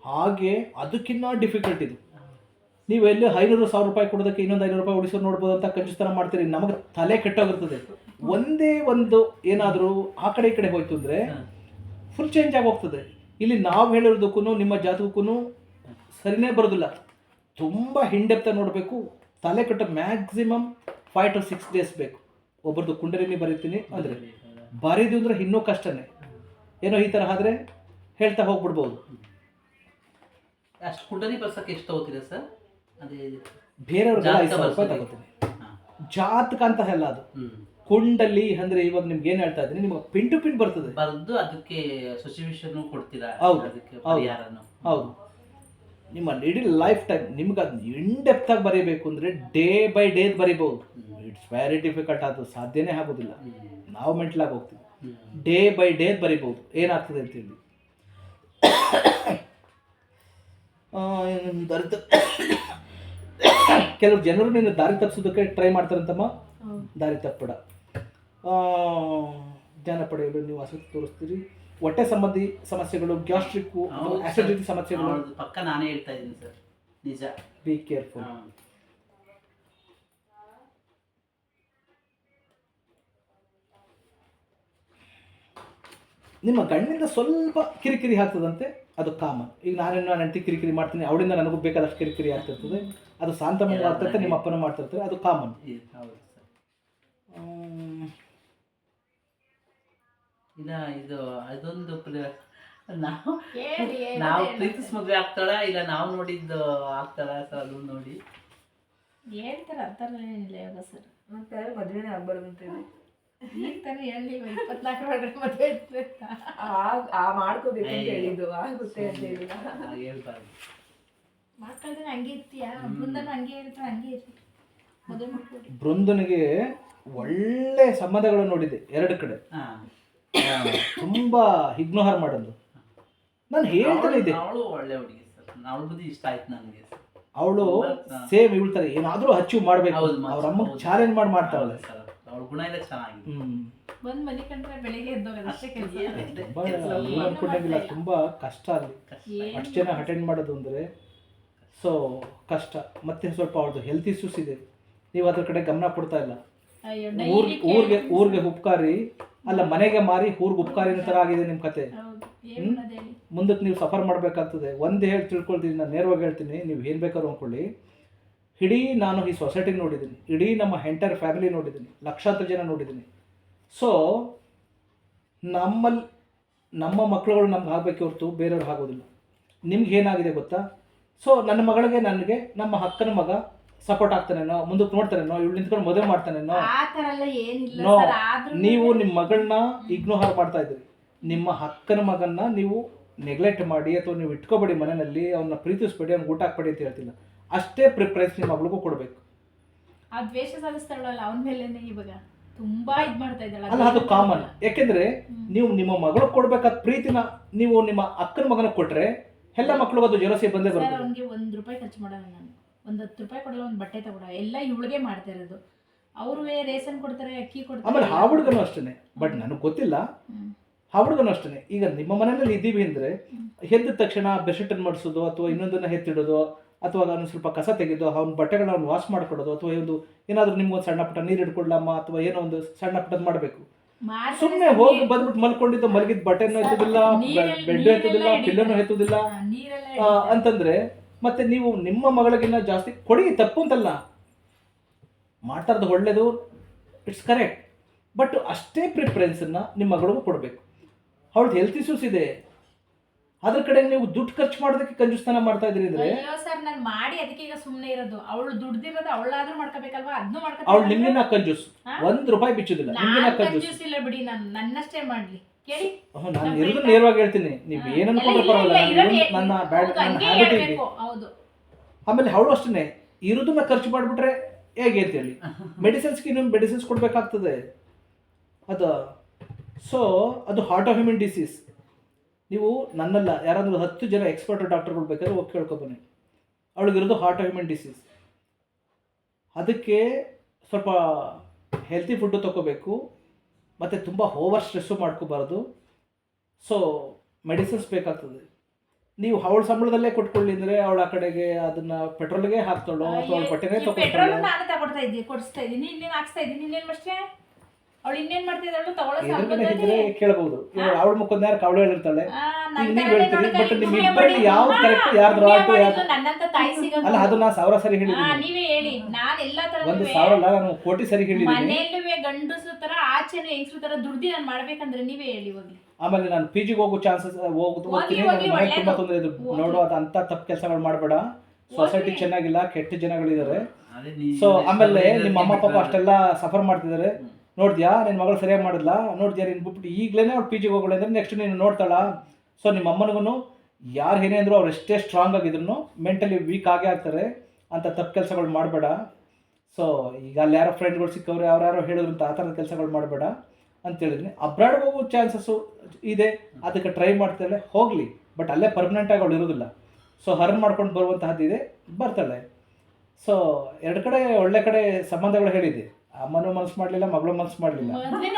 ಹಾಗೆ ಅದಕ್ಕಿನ್ನ ಡಿಫಿಕಲ್ಟ್ ಇದು. ನೀವು ಎಲ್ಲಿ ಐನೂರು ಸಾವಿರ ರೂಪಾಯಿ ಕೊಡೋದಕ್ಕೆ ಇನ್ನೊಂದು ಐನೂರು ರೂಪಾಯಿ ಉಳಿಸೋದು ನೋಡ್ಬೋದು ಅಂತ ಕಂಜುಸ್ತನ ಮಾಡ್ತೀರಿ ನಮಗೆ ತಲೆ ಕೆಟ್ಟೋಗಿರ್ತದೆ. ಒಂದೇ ಒಂದು ಏನಾದರೂ ಆ ಕಡೆ ಈ ಕಡೆ ಹೋಯ್ತು ಅಂದರೆ ಫುಲ್ ಚೇಂಜ್ ಆಗಿ ಹೋಗ್ತದೆ ಇಲ್ಲಿ ನಾವು ಹೇಳಿರೋದಕ್ಕೂ ನಿಮ್ಮ ಜಾತಕಕ್ಕೂ ಸರಿನೇ ಬರೋದಿಲ್ಲ. ತುಂಬ ಹಿಂಡೆಪ್ತ ನೋಡಬೇಕು. ತಲೆ ಕಟ್ಟ maximum five to six days ಬೇಕು. ಒಬ್ಬರದ್ದು ಕುಂಡಲಿನಿ ಬರೀತೀನಿ ಅಂದರೆ. ಬರೀದು ಅಂದರೆ ಇನ್ನೂ ಕಷ್ಟನೇ. ಏನೋ ಈ ಥರ ಆದರೆ ಹೇಳ್ತಾ ಹೋಗ್ಬಿಡ್ಬೋದು. ಅಷ್ಟು ಕುಂಡಲಿ ಬರ್ಸಕ್ಕೆ ಎಷ್ಟು ತಗೋತೀರಾ ಸರ್? ಅದೇ ಬೇರೆಯವ್ರ ಜಾತಕ ಅಂತ ಅಲ್ಲ ಅದು. ಹ್ಮ್ ಕುಂಡಲಿ ಅಂದ್ರೆ ಇವಾಗ ನಿಮ್ಗೆ ಏನು ಹೇಳ್ತಾ ಇದ್ದೀನಿ ನಿಮಗೆ ಪಿನ್ ಟು ಪಿನ್ ಬರ್ತದೆ. ಬರ್ದು ಅದಕ್ಕೆ ಸಿಚುವೇಶನ್ ಕೊಡ್ತೀರಾ? ಹೌದು. ಅದಕ್ಕೆ ಯಾರನ್ನು ಹೌದು. ನಿಮ್ಮ ಇಡೀ ಲೈಫ್ ಟೈಮ್ ನಿಮ್ಗೆ ಅದು ಇನ್ಡೆಪ್ತ್ ಆಗಿ ಬರೀಬೇಕು ಅಂದರೆ ಡೇ ಬೈ ಡೇ ಬರೀಬಹುದು. ಇಟ್ಸ್ ವೆರಿ ಡಿಫಿಕಲ್ಟ್ ಅದು ಸಾಧ್ಯನೇ ಆಗೋದಿಲ್ಲ. ನಾವು ಮೆಂಟ್ಲಾಗಿ ಹೋಗ್ತೀವಿ. ಡೇ ಬೈ ಡೇ ಬರೀಬಹುದು. ಏನಾಗ್ತದೆ ಅಂತ ಹೇಳಿ. ದಾರಿ ಕೆಲವು ಜನರು ನಿನ್ನ ದಾರಿ ತಪ್ಪಿಸೋದಕ್ಕೆ ಟ್ರೈ ಮಾಡ್ತಾರಂತಮ್ಮ? ದಾರಿ ತಪ್ಪಬೇಡ. ಆ, ಜ್ಞಾನ ಪಡೆಯಲು ನೀವು ಆಸಕ್ತಿ ತೋರಿಸ್ತೀರಿ. ಹೊಟ್ಟೆ ಸಂಬಂಧಿ ಸಮಸ್ಯೆಗಳು ಗ್ಯಾಸ್ಟ್ರಿಕ್ಕು ಹೌದು ಸರ್. ಆಸಿಡಿಟಿ ಸಮಸ್ಯೆಗಳು? ಹೌದು, ಪಕ್ಕ ನಾನೇ ಹೇಳ್ತಾ ಇದ್ದೀನಿ ಸರ್. ನಿಜ. Be careful. ನಿಮ್ಮ ಗಣ್ಣಿಂದ ಸ್ವಲ್ಪ ಕಿರಿಕಿರಿ ಆಗ್ತದಂತೆ ಅದು ಕಾಮನ್ ಈಗ ನಾನೇನು ನನ್ನ ಹೆಂಡತಿ ಕಿರಿಕಿರಿ ಮಾಡ್ತೀನಿ ಅವಳಿಂದ ನನಗೂ ಬೇಕಾದಷ್ಟು ಕಿರಿಕಿರಿ ಆಗ್ತಿರ್ತದೆ. ಅದು ಶಾಂತಮಯ ಮಾಡ್ತಿರ್ತಾರೆ ನಿಮ್ಮ ಅಪ್ಪನ ಮಾಡ್ತಿರ್ತಾರೆ ಅದು ಕಾಮನ್. ಇಲ್ಲ ಇದು ಅದೊಂದು ನಾವು ನಾವು. ಪ್ರೀತಿಸ್ ಮದ್ವೆ ಆಗ್ತಾಳ ಇಲ್ಲ ನಾವು ನೋಡಿದ್ದು ಆಗ್ತಾಳ ಸರ್ ಅದು ನೋಡಿ. ಹೇಳ್ತಾರೆ ಥರ ಏನಿಲ್ಲ ಯೋಗ ಸರ್. ಮತ್ತೆ ಮದ್ವೆನೇ ಆಗ್ಬಾರ್ದು ಅಂತ ಇದೆ ಈಗ ತಾನೇ ಹೇಳಿ ಇಪ್ಪತ್ನಾಲ್ಕು ಒಳಗಡೆ ಮದುವೆ. ಆ- ಆ ಮಾಡ್ಕೋಬೇಕು ಅಂತ ಹೇಳಿದ್ದು ಆಗುತ್ತೆ ಅಂತ ಹೇಳಿಲ್ಲ. ಹೇಳ್ಬಾರ್ದು. ಮಾಡ್ಕೊಳ್ದ್ರೆ ಹಂಗೆ ಇರ್ತೀಯಾ? ಬೃಂದನ ಹಂಗೆ ಇರ್ತಾರೆ ಹಂಗೆ ಇರ್ತಿ ಮದುವೆ ಮಾಡ್ಕೊಡಿ. ಬೃಂದನಿಗೆ ಒಳ್ಳೆ ಸಂಬಂಧಗಳು ನೋಡಿದೆ ಎರಡು ಕಡೆ. ತುಂಬಾ ಇಗ್ನೋರ್ ಮಾಡೋದು ನಾನು ಹೇಳ್ತಾನೆ ಇದೆ ಅವಳು ಒಳ್ಳೆ ಹುಡುಗಿ ಸರ್. ಅವಳ ಬುದ್ಧಿ ಇಷ್ಟ ಆಯ್ತು ನನಗೆ ಅವಳು. ಸೇಮ್ ಇಳ್ತಾರೆ ಏನಾದರೂ ಅಚೀವ್ ಮಾಡ್ಬೇಕು. ಅವ್ರ ಅಮ್ಮ. ಚಾಲೆಂಜ್ ಮಾಡಿ ಮಾಡ್ತಾವಲ್ಲ ಸರ್. ಅವಳ ಗುಣ ಎಲ್ಲ ಚೆನ್ನಾಗಿದೆ. ಹ್ಮ್. ಮನೆ ಕಂಡ್ರೆ ಬೆಳಿಗ್ಗೆ ಎದ್ದೋಗೋದು ಅಷ್ಟೇ ಕೆಲಸ. ಅನ್ಕೊಂಡಂಗಿಲ್ಲ ತುಂಬಾ ಕಷ್ಟ ಅಲ್ಲಿ. ಅಷ್ಟು ಜನ ಅಟೆಂಡ್ ಮಾಡೋದು ಅಂದರೆ ಸೊ ಕಷ್ಟ. ಮತ್ತೆ ಸ್ವಲ್ಪ ಅವ್ರದ್ದು ಹೆಲ್ತ್ ಇಶ್ಯೂಸ್ ಇದೆ. ನೀವು ಅದ್ರ ಕಡೆ ಗಮನ ಕೊಡ್ತಾ ಇಲ್ಲ. ಊರಿಗೆ ಊರ್ಗೆ ಊರ್ಗೆ ಉಪಕಾರಿ ಅಲ್ಲ ಮನೆಗೆ ಮಾರಿ ಊರ್ಗೆ ಉಪಕಾರಿನ ಥರ ಆಗಿದೆ ನಿಮ್ಮ ಕತೆ. ಮುಂದಕ್ಕೆ ನೀವು ಸಫರ್ ಮಾಡಬೇಕಾಗ್ತದೆ. ಒಂದು ಹೇಳಿ ತಿಳ್ಕೊಳ್ತೀನಿ ನಾನು ನೇರವಾಗಿ ಹೇಳ್ತೀನಿ ನೀವು ಏನು ಬೇಕಾದ್ರೂ ಅಂದ್ಕೊಳ್ಳಿ ಇಡೀ ನಾನು ಈ ಸೊಸೈಟಿ ನೋಡಿದ್ದೀನಿ ಇಡೀ ನಮ್ಮ ಎಂಟೈರ್ ಫ್ಯಾಮಿಲಿ ನೋಡಿದ್ದೀನಿ ಲಕ್ಷಾಂತರ ಜನ ನೋಡಿದ್ದೀನಿ ಸೊ ನಮ್ಮಲ್ಲಿ ನಮ್ಮ ಮಕ್ಕಳುಗಳು ನಮ್ಗೆ ಆಗಬೇಕೆ ಹೊರತು ಬೇರೆಯವ್ರಿಗೆ ಆಗೋದಿಲ್ಲ ನಿಮ್ಗೆ ಏನಾಗಿದೆ ಗೊತ್ತಾ? ಸೊ ನನ್ನ ಮಗಳಿಗೆ ನನಗೆ ನಮ್ಮ ಅಕ್ಕನ ಮಗ ಸಪೋರ್ಟ್ ಆಗ್ತಾನೇನೋ ಮುಂದಕ್ಕೆ ನೋಡ್ತಾನೇನೋ ಇವ್ಳು ನಿಂತ್ಕೊಂಡು ಮದುವೆ ಮಾಡ್ತಾನೇನೋ. ಆ ಥರ ಎಲ್ಲ ಏನಿಲ್ಲ ನೋ ಸರ್ ಆದ್ರೂ ನೀವು ನಿಮ್ಮ ಮಗಳನ್ನ ಇಗ್ನೋರ್ ಮಾಡ್ತಾ ಇದ್ದೀರಿ. ನಿಮ್ಮ ಅಕ್ಕನ ಮಗನ್ನ ನೀವು ನೆಗ್ಲೆಕ್ಟ್ ಮಾಡಿ ಅಥವಾ ನೀವು ಇಟ್ಕೋಬೇಡಿ ಮನೆಯಲ್ಲಿ ಅವನ್ನ ಪ್ರೀತಿಸ್ಬೇಡಿ ಅವ್ನ ಊಟ ಹಾಕ್ಬೇಡಿ ಅಂತ ಹೇಳ್ತಿಲ್ಲ. ಅಷ್ಟೇ ಪ್ರಿಫರೆನ್ಸ್ ನಿಮ್ಮ ಮಗಳಿಗೂ ಕೊಡಬೇಕು. ಆ ದ್ವೇಷ ಸಾಧಿಸ್ತಾಳಲ್ಲ ಅವನ ಮೇಲೇನೆ ಇವಾಗ. ತುಂಬಾ ಇದ್ ಮಾಡ್ತಾ ಇದ್ದಾಳೆ ಅಲ್ಲ ಅದು ಕಾಮನ್ ಯಾಕೆಂದ್ರೆ ನೀವು ನಿಮ್ಮ ಮಗಳಿಗೆ ಕೊಡ್ಬೇಕಾದ ಪ್ರೀತಿನ ನೀವು ನಿಮ್ಮ ಅಕ್ಕನ ಮಗನ ಕೊಟ್ರೆ ಎಲ್ಲ ಮಕ್ಕಳು ಅದು ಜಲಸಿ ಬಂದೇ ಬರ್ತಾರೆ ಬರ್ತದೆ ಅವ್ನಿಗೆ ಒಂದ್ ರೂಪಾಯಿ ಖರ್ಚು ಮಾಡಲ್ಲ ನಾನು. ಒಂದ್ ಹತ್ತು ರೂಪಾಯಿ ಕೊಡಲ್ಲ ಒಂದು ಬಟ್ಟೆ ತಗೊಳ ಎಲ್ಲ ಇವಳಿಗೆ ಮಾಡ್ತಾ ಇರೋದು. ಅವರು ರೇಷನ್ ಕೊಡ್ತಾರೆ ಅಕ್ಕಿ ಕೊಡ್ತಾರೆ. ಆಮೇಲೆ ಆ ಹುಡುಗನು ಅಷ್ಟೇ ಬಟ್ ನನಗೆ ಗೊತ್ತಿಲ್ಲ. ಆ ಹುಡುಗನು ಅಷ್ಟೇ ಈಗ ನಿಮ್ಮ ಮನೆಯಲ್ಲಿ ಇದ್ದೀವಿ ಅಂದ್ರೆ ಎದ್ದ ತಕ್ಷಣ ಬೆಡ್ಶೀಟನ್ನು ಮಾಡಿಸೋದು ಅಥವಾ ಇನ್ನೊಂದನ್ನ ಎತ್ತಿಡೋದು ಅಥವಾ ಅವನು ಸ್ವಲ್ಪ ಕಸ ತೆಗೆದು ಅವ್ನ ಬಟ್ಟೆಗಳನ್ನ ಅವ್ನು ವಾಶ್ ಮಾಡ್ಕೊಡೋದು ಅಥವಾ ಒಂದು ಏನಾದರೂ ನಿಮ್ಗೊಂದು ಸಣ್ಣ ಪುಟ್ಟ ನೀರು ಇಟ್ಕೊಳ್ಳಮ್ಮ ಅಥವಾ ಏನೋ ಒಂದು ಸಣ್ಣ ಪುಟ್ಟದ್ ಮಾಡಬೇಕು. ಸುಮ್ಮನೆ ಹೋಗಿ ಬಂದ್ಬಿಟ್ಟು ಮಲ್ಕೊಂಡಿದ್ದು ಮಲಗಿದ ಬಟ್ಟೆನೂ ಎತ್ತುದಿಲ್ಲ ಬೆಡ್ ಎತ್ತುದಿಲ್ಲ ಹಿಡಿತಾರೆ. ಎತ್ತುದಿಲ್ಲ. ಅಂತಂದ್ರೆ ಮತ್ತೆ ನೀವು ನಿಮ್ಮ ಮಗಳಿಗಿನ್ನ ಜಾಸ್ತಿ ಕೊಡಿ ತಪ್ಪು ಅಂತಲ್ಲ. ಮಾಡ್ತಾ ಇರೋದು ಒಳ್ಳೇದು ಇಟ್ಸ್ ಕರೆಕ್ಟ್ ಬಟ್ ಅಷ್ಟೇ ಪ್ರಿಫರೆನ್ಸನ್ನು ನಿಮ್ಮ ಮಗಳಿಗೂ ಕೊಡಬೇಕು. ಅವಳದ್ದು ಹೆಲ್ತ್ ಇಶ್ಯೂಸ್ ಇದೆ. ಅದ್ರ ಕಡೆ ನೀವು ದುಡ್ಡು ಖರ್ಚು ಮಾಡೋದಕ್ಕೆ ಕಂಜುಸ್ತಾನ ಮಾಡ್ತಾ ಇದ್ರಿ ಅಂದ್ರೆ ಅಯ್ಯೋ ಸರ್ ನಾನು ಮಾಡಿ ಅದಕ್ಕೆ ಈಗ ಸುಮ್ನೆ ಇರೋದು. ಅವಳು ದುಡ್ದಿರೋದು ಅವಳಾದ್ರೂ ಮಾಡ್ಕೋಬೇಕಲ್ವಾ? ಅದನ್ನು ಅವಳು ಮಾಡ್ಕೊ ನಿಮ್ಗಿನ್ನ ಕಂಜೂಸ್. ಹಾ? ಒಂದ್ ರೂಪಾಯಿ ಬಿಚ್ಚುದಿಲ್ಲ ನಿಮ್ಗಿನ್ನ ನಾನ್ ಕಂಜೂಸ್. ಕಂಜೂಸ್ ಇಲ್ಲ ಬಿಡಿ ನಾನು ನನ್ನಷ್ಟೇ ಮಾಡ್ಲಿ. ಕೇಳಿ. ಹ್ಞೂ, ನಾನು ಇರೋದು ನೇರವಾಗಿ ಹೇಳ್ತೀನಿ. ನೀವು. ಏನು ಅನ್ಕೊಂಡ್ರೆ ಪರವಾಗಿಲ್ಲ ಇಲ್ಲ, ನಾನು ಇರೋದು ನನ್ನ ಬ್ಯಾಡ್ ಹೌದು, ನನ್ನ ಹಂಗೆ ಹ್ಯಾಬಿಟ್ ಇದೆ. ಹೇಳ್ಬೇಕು, ಹೌದು. ಆಮೇಲೆ ಅವಳು ಅಷ್ಟೇ ಇರೋದನ್ನ ಖರ್ಚು ಮಾಡಿಬಿಟ್ರೆ ಹೇಗೆ ಅಂತ ಹೇಳಿ. ಮೆಡಿಸಿನ್ಸ್ಗೆ ಇನ್ನೊಂದು ಮೆಡಿಸಿನ್ಸ್ ಕೊಡಬೇಕಾಗ್ತದೆ. ಅದು. ಸೊ ಅದು ಹಾರ್ಟ್ ಆಫ್ ಹ್ಯೂಮನ್ ಡಿಸೀಸ್ ನೀವು ನನ್ನಲ್ಲ ಯಾರಾದರೂ ಹತ್ತು ಜನ ಎಕ್ಸ್ಪರ್ಟ್ ಡಾಕ್ಟರ್ಗಳು ಬೇಕಾದ್ರೆ ಹೋಗಿ ಕೇಳ್ಕೊಬನ್ನಿ ಅವಳಿಗಿರೋದು ಹಾರ್ಟ್ ಆಫ್ ಹ್ಯೂಮನ್ ಡಿಸೀಸ್ ಅದಕ್ಕೆ ಸ್ವಲ್ಪ ಹೆಲ್ತಿ ಫುಡ್ಡು ತಗೋಬೇಕು ಮತ್ತು ತುಂಬ ಓವರ್ ಸ್ಟ್ರೆಸ್ಸು ಮಾಡ್ಕೋಬಾರ್ದು. ಸೊ ಮೆಡಿಸಿನ್ಸ್ ಬೇಕಾಗ್ತದೆ. ನೀವು ಅವಳ ಸಂಬಳದಲ್ಲೇ ಕೊಟ್ಕೊಳ್ಳಿ ಅಂದರೆ ಅವಳ ಆ ಕಡೆಗೆ ಅದನ್ನ ಪೆಟ್ರೋಲ್ಗೆ ಹಾಕ್ತಾಳೋ ಅಥವಾ ಅವಳ ಬಟ್ಟೆನೇ ತಗೊಳ್ತಾಳೆ ನಾನು ಇದ್ದೀನಿ ಕೊಡಿಸ್ತಾ ಇದ್ದೀನಿ. ಇನ್ನೇನು ಹಾಕ್ಸ್ತಾ ಇದ್ದೀನಿ ಇನ್ನೇನು ಅಷ್ಟೇ ಅವಳು ಇನ್ನೇನ್ ಮಾಡ್ತಿದ್ದಾಳು ತಗೊಳ್ಳೋ ಕೇಳಬಹುದು ಅವಳ ಮುಖದ ಅವಳು ಹೇಳಿರ್ತಾಳೆ. ನೀವ್ ಹೇಳ್ತೀರಿ. ಯಾವ್ದು ಯಾರ್ದು ನನ್ನಂತ ತಾಯಿ ಸಿಗೋದು ಅಲ್ಲ ಅದು ನಾ ಸಾವಿರ ಸರಿ ಹಾ, ಹೇಳಿದ್ದೀನಿ ನೀವೇ ಹೇಳಿ. ನಾನ್ ಎಲ್ಲಾ ಒಂದು ತರ ಸಾವಿರ ಅಲ್ಲ ನಾನು ಕೋಟಿ ಸರಿ ಹೇಳಿದ್ದೀನಿ. ಮನೆಯಲ್ಲೂ ಗಂಡಸು ತರ ಆಚೆನು ಹೆಂಗಸ್ರು ತರ ದುಡ್ದಿ ನಾನ್ ಮಾಡ್ಬೇಕಂದ್ರೆ ನೀವೇ ಹೇಳಿ ಹೋಗ್ಲಿ ಆಮೇಲೆ ನಾನು ಪಿ ಜಿಗೆ ಹೋಗೋ ಚಾನ್ಸಸ್ ಹೋಗುದು ತುಂಬಾ ತೊಂದರೆ ಇದು. ನೋಡು ಅದು ಅಂತ ತಪ್ಪು ಕೆಲಸಗಳು ಮಾಡಬೇಡ. ಸೊಸೈಟಿ ಚೆನ್ನಾಗಿಲ್ಲ ಕೆಟ್ಟ ಜನಗಳಿದ್ದಾರೆ. ಸೊ ಆಮೇಲೆ ನಿಮ್ಮ ಅಮ್ಮ ಪಾಪ ಅಷ್ಟೆಲ್ಲ ಸಫರ್ ಮಾಡ್ತಿದ್ದಾರೆ. ನೋಡ್ದ್ಯಾ? ನಿನ್ನ ಮಗಳು ಸರಿಯಾಗಿ ಮಾಡಿಲ್ಲ ನೋಡಿದ್ಯಾ ನೀನು ಬಿಟ್ಬಿಟ್ಟು ಈಗಲೇ ಅವ್ರು ಪಿ ಜಿಗೆ ಹೋಗೋಳೆ ಅಂದರೆ ನೆಕ್ಸ್ಟ್ ನೀನು ನೋಡ್ತಾಳ? ಸೊ ನಿಮ್ಮ ಅಮ್ಮನಿಗೂ ಯಾರು ಏನೇ ಅಂದರೂ ಅವ್ರು ಎಷ್ಟೇ ಸ್ಟ್ರಾಂಗ್ ಆಗಿದ್ರು ಮೆಂಟಲಿ ವೀಕ್ ಆಗೇ ಆಗ್ತಾರೆ. ಅಂತ ತಪ್ಪು ಕೆಲಸಗಳು ಮಾಡಬೇಡ. ಸೊ ಈಗ ಅಲ್ಲಿ ಯಾರೋ ಫ್ರೆಂಡ್ಗಳು ಸಿಕ್ಕವ್ರೆ, ಅವ್ರು ಯಾರೋ ಹೇಳಿದ್ರು ಅಂತ ಆ ಥರದ ಕೆಲಸಗಳು ಮಾಡಬೇಡ ಅಂತ ಹೇಳಿದ್ನಿ. ಅಬ್ರಾಡ್ಗೆ ಹೋಗೋ ಚಾನ್ಸಸ್ಸು ಇದೆ. ಅದಕ್ಕೆ ಟ್ರೈ ಮಾಡ್ತಾಳೆ. ಹೋಗಲಿ. ಬಟ್ ಅಲ್ಲೇ ಪರ್ಮನೆಂಟಾಗಿ ಅವಳು ಇರೋದಿಲ್ಲ. ಸೊ ಹರ್ನ್ ಮಾಡ್ಕೊಂಡು ಬರುವಂತಹದ್ದಿದೆ. ಬರ್ತಾಳೆ. ಸೊ ಎರಡು ಕಡೆ ಒಳ್ಳೆ ಕಡೆ ಸಂಬಂಧಗಳು ಹೇಳಿದೆ ಅಮ್ಮನೂ ಮನ್ಸ್ ಮಾಡ್ಲಿಲ್ಲ ಮಗಳು ಮನ್ಸ್ ಮಾಡ್ಲಿಲ್ಲ.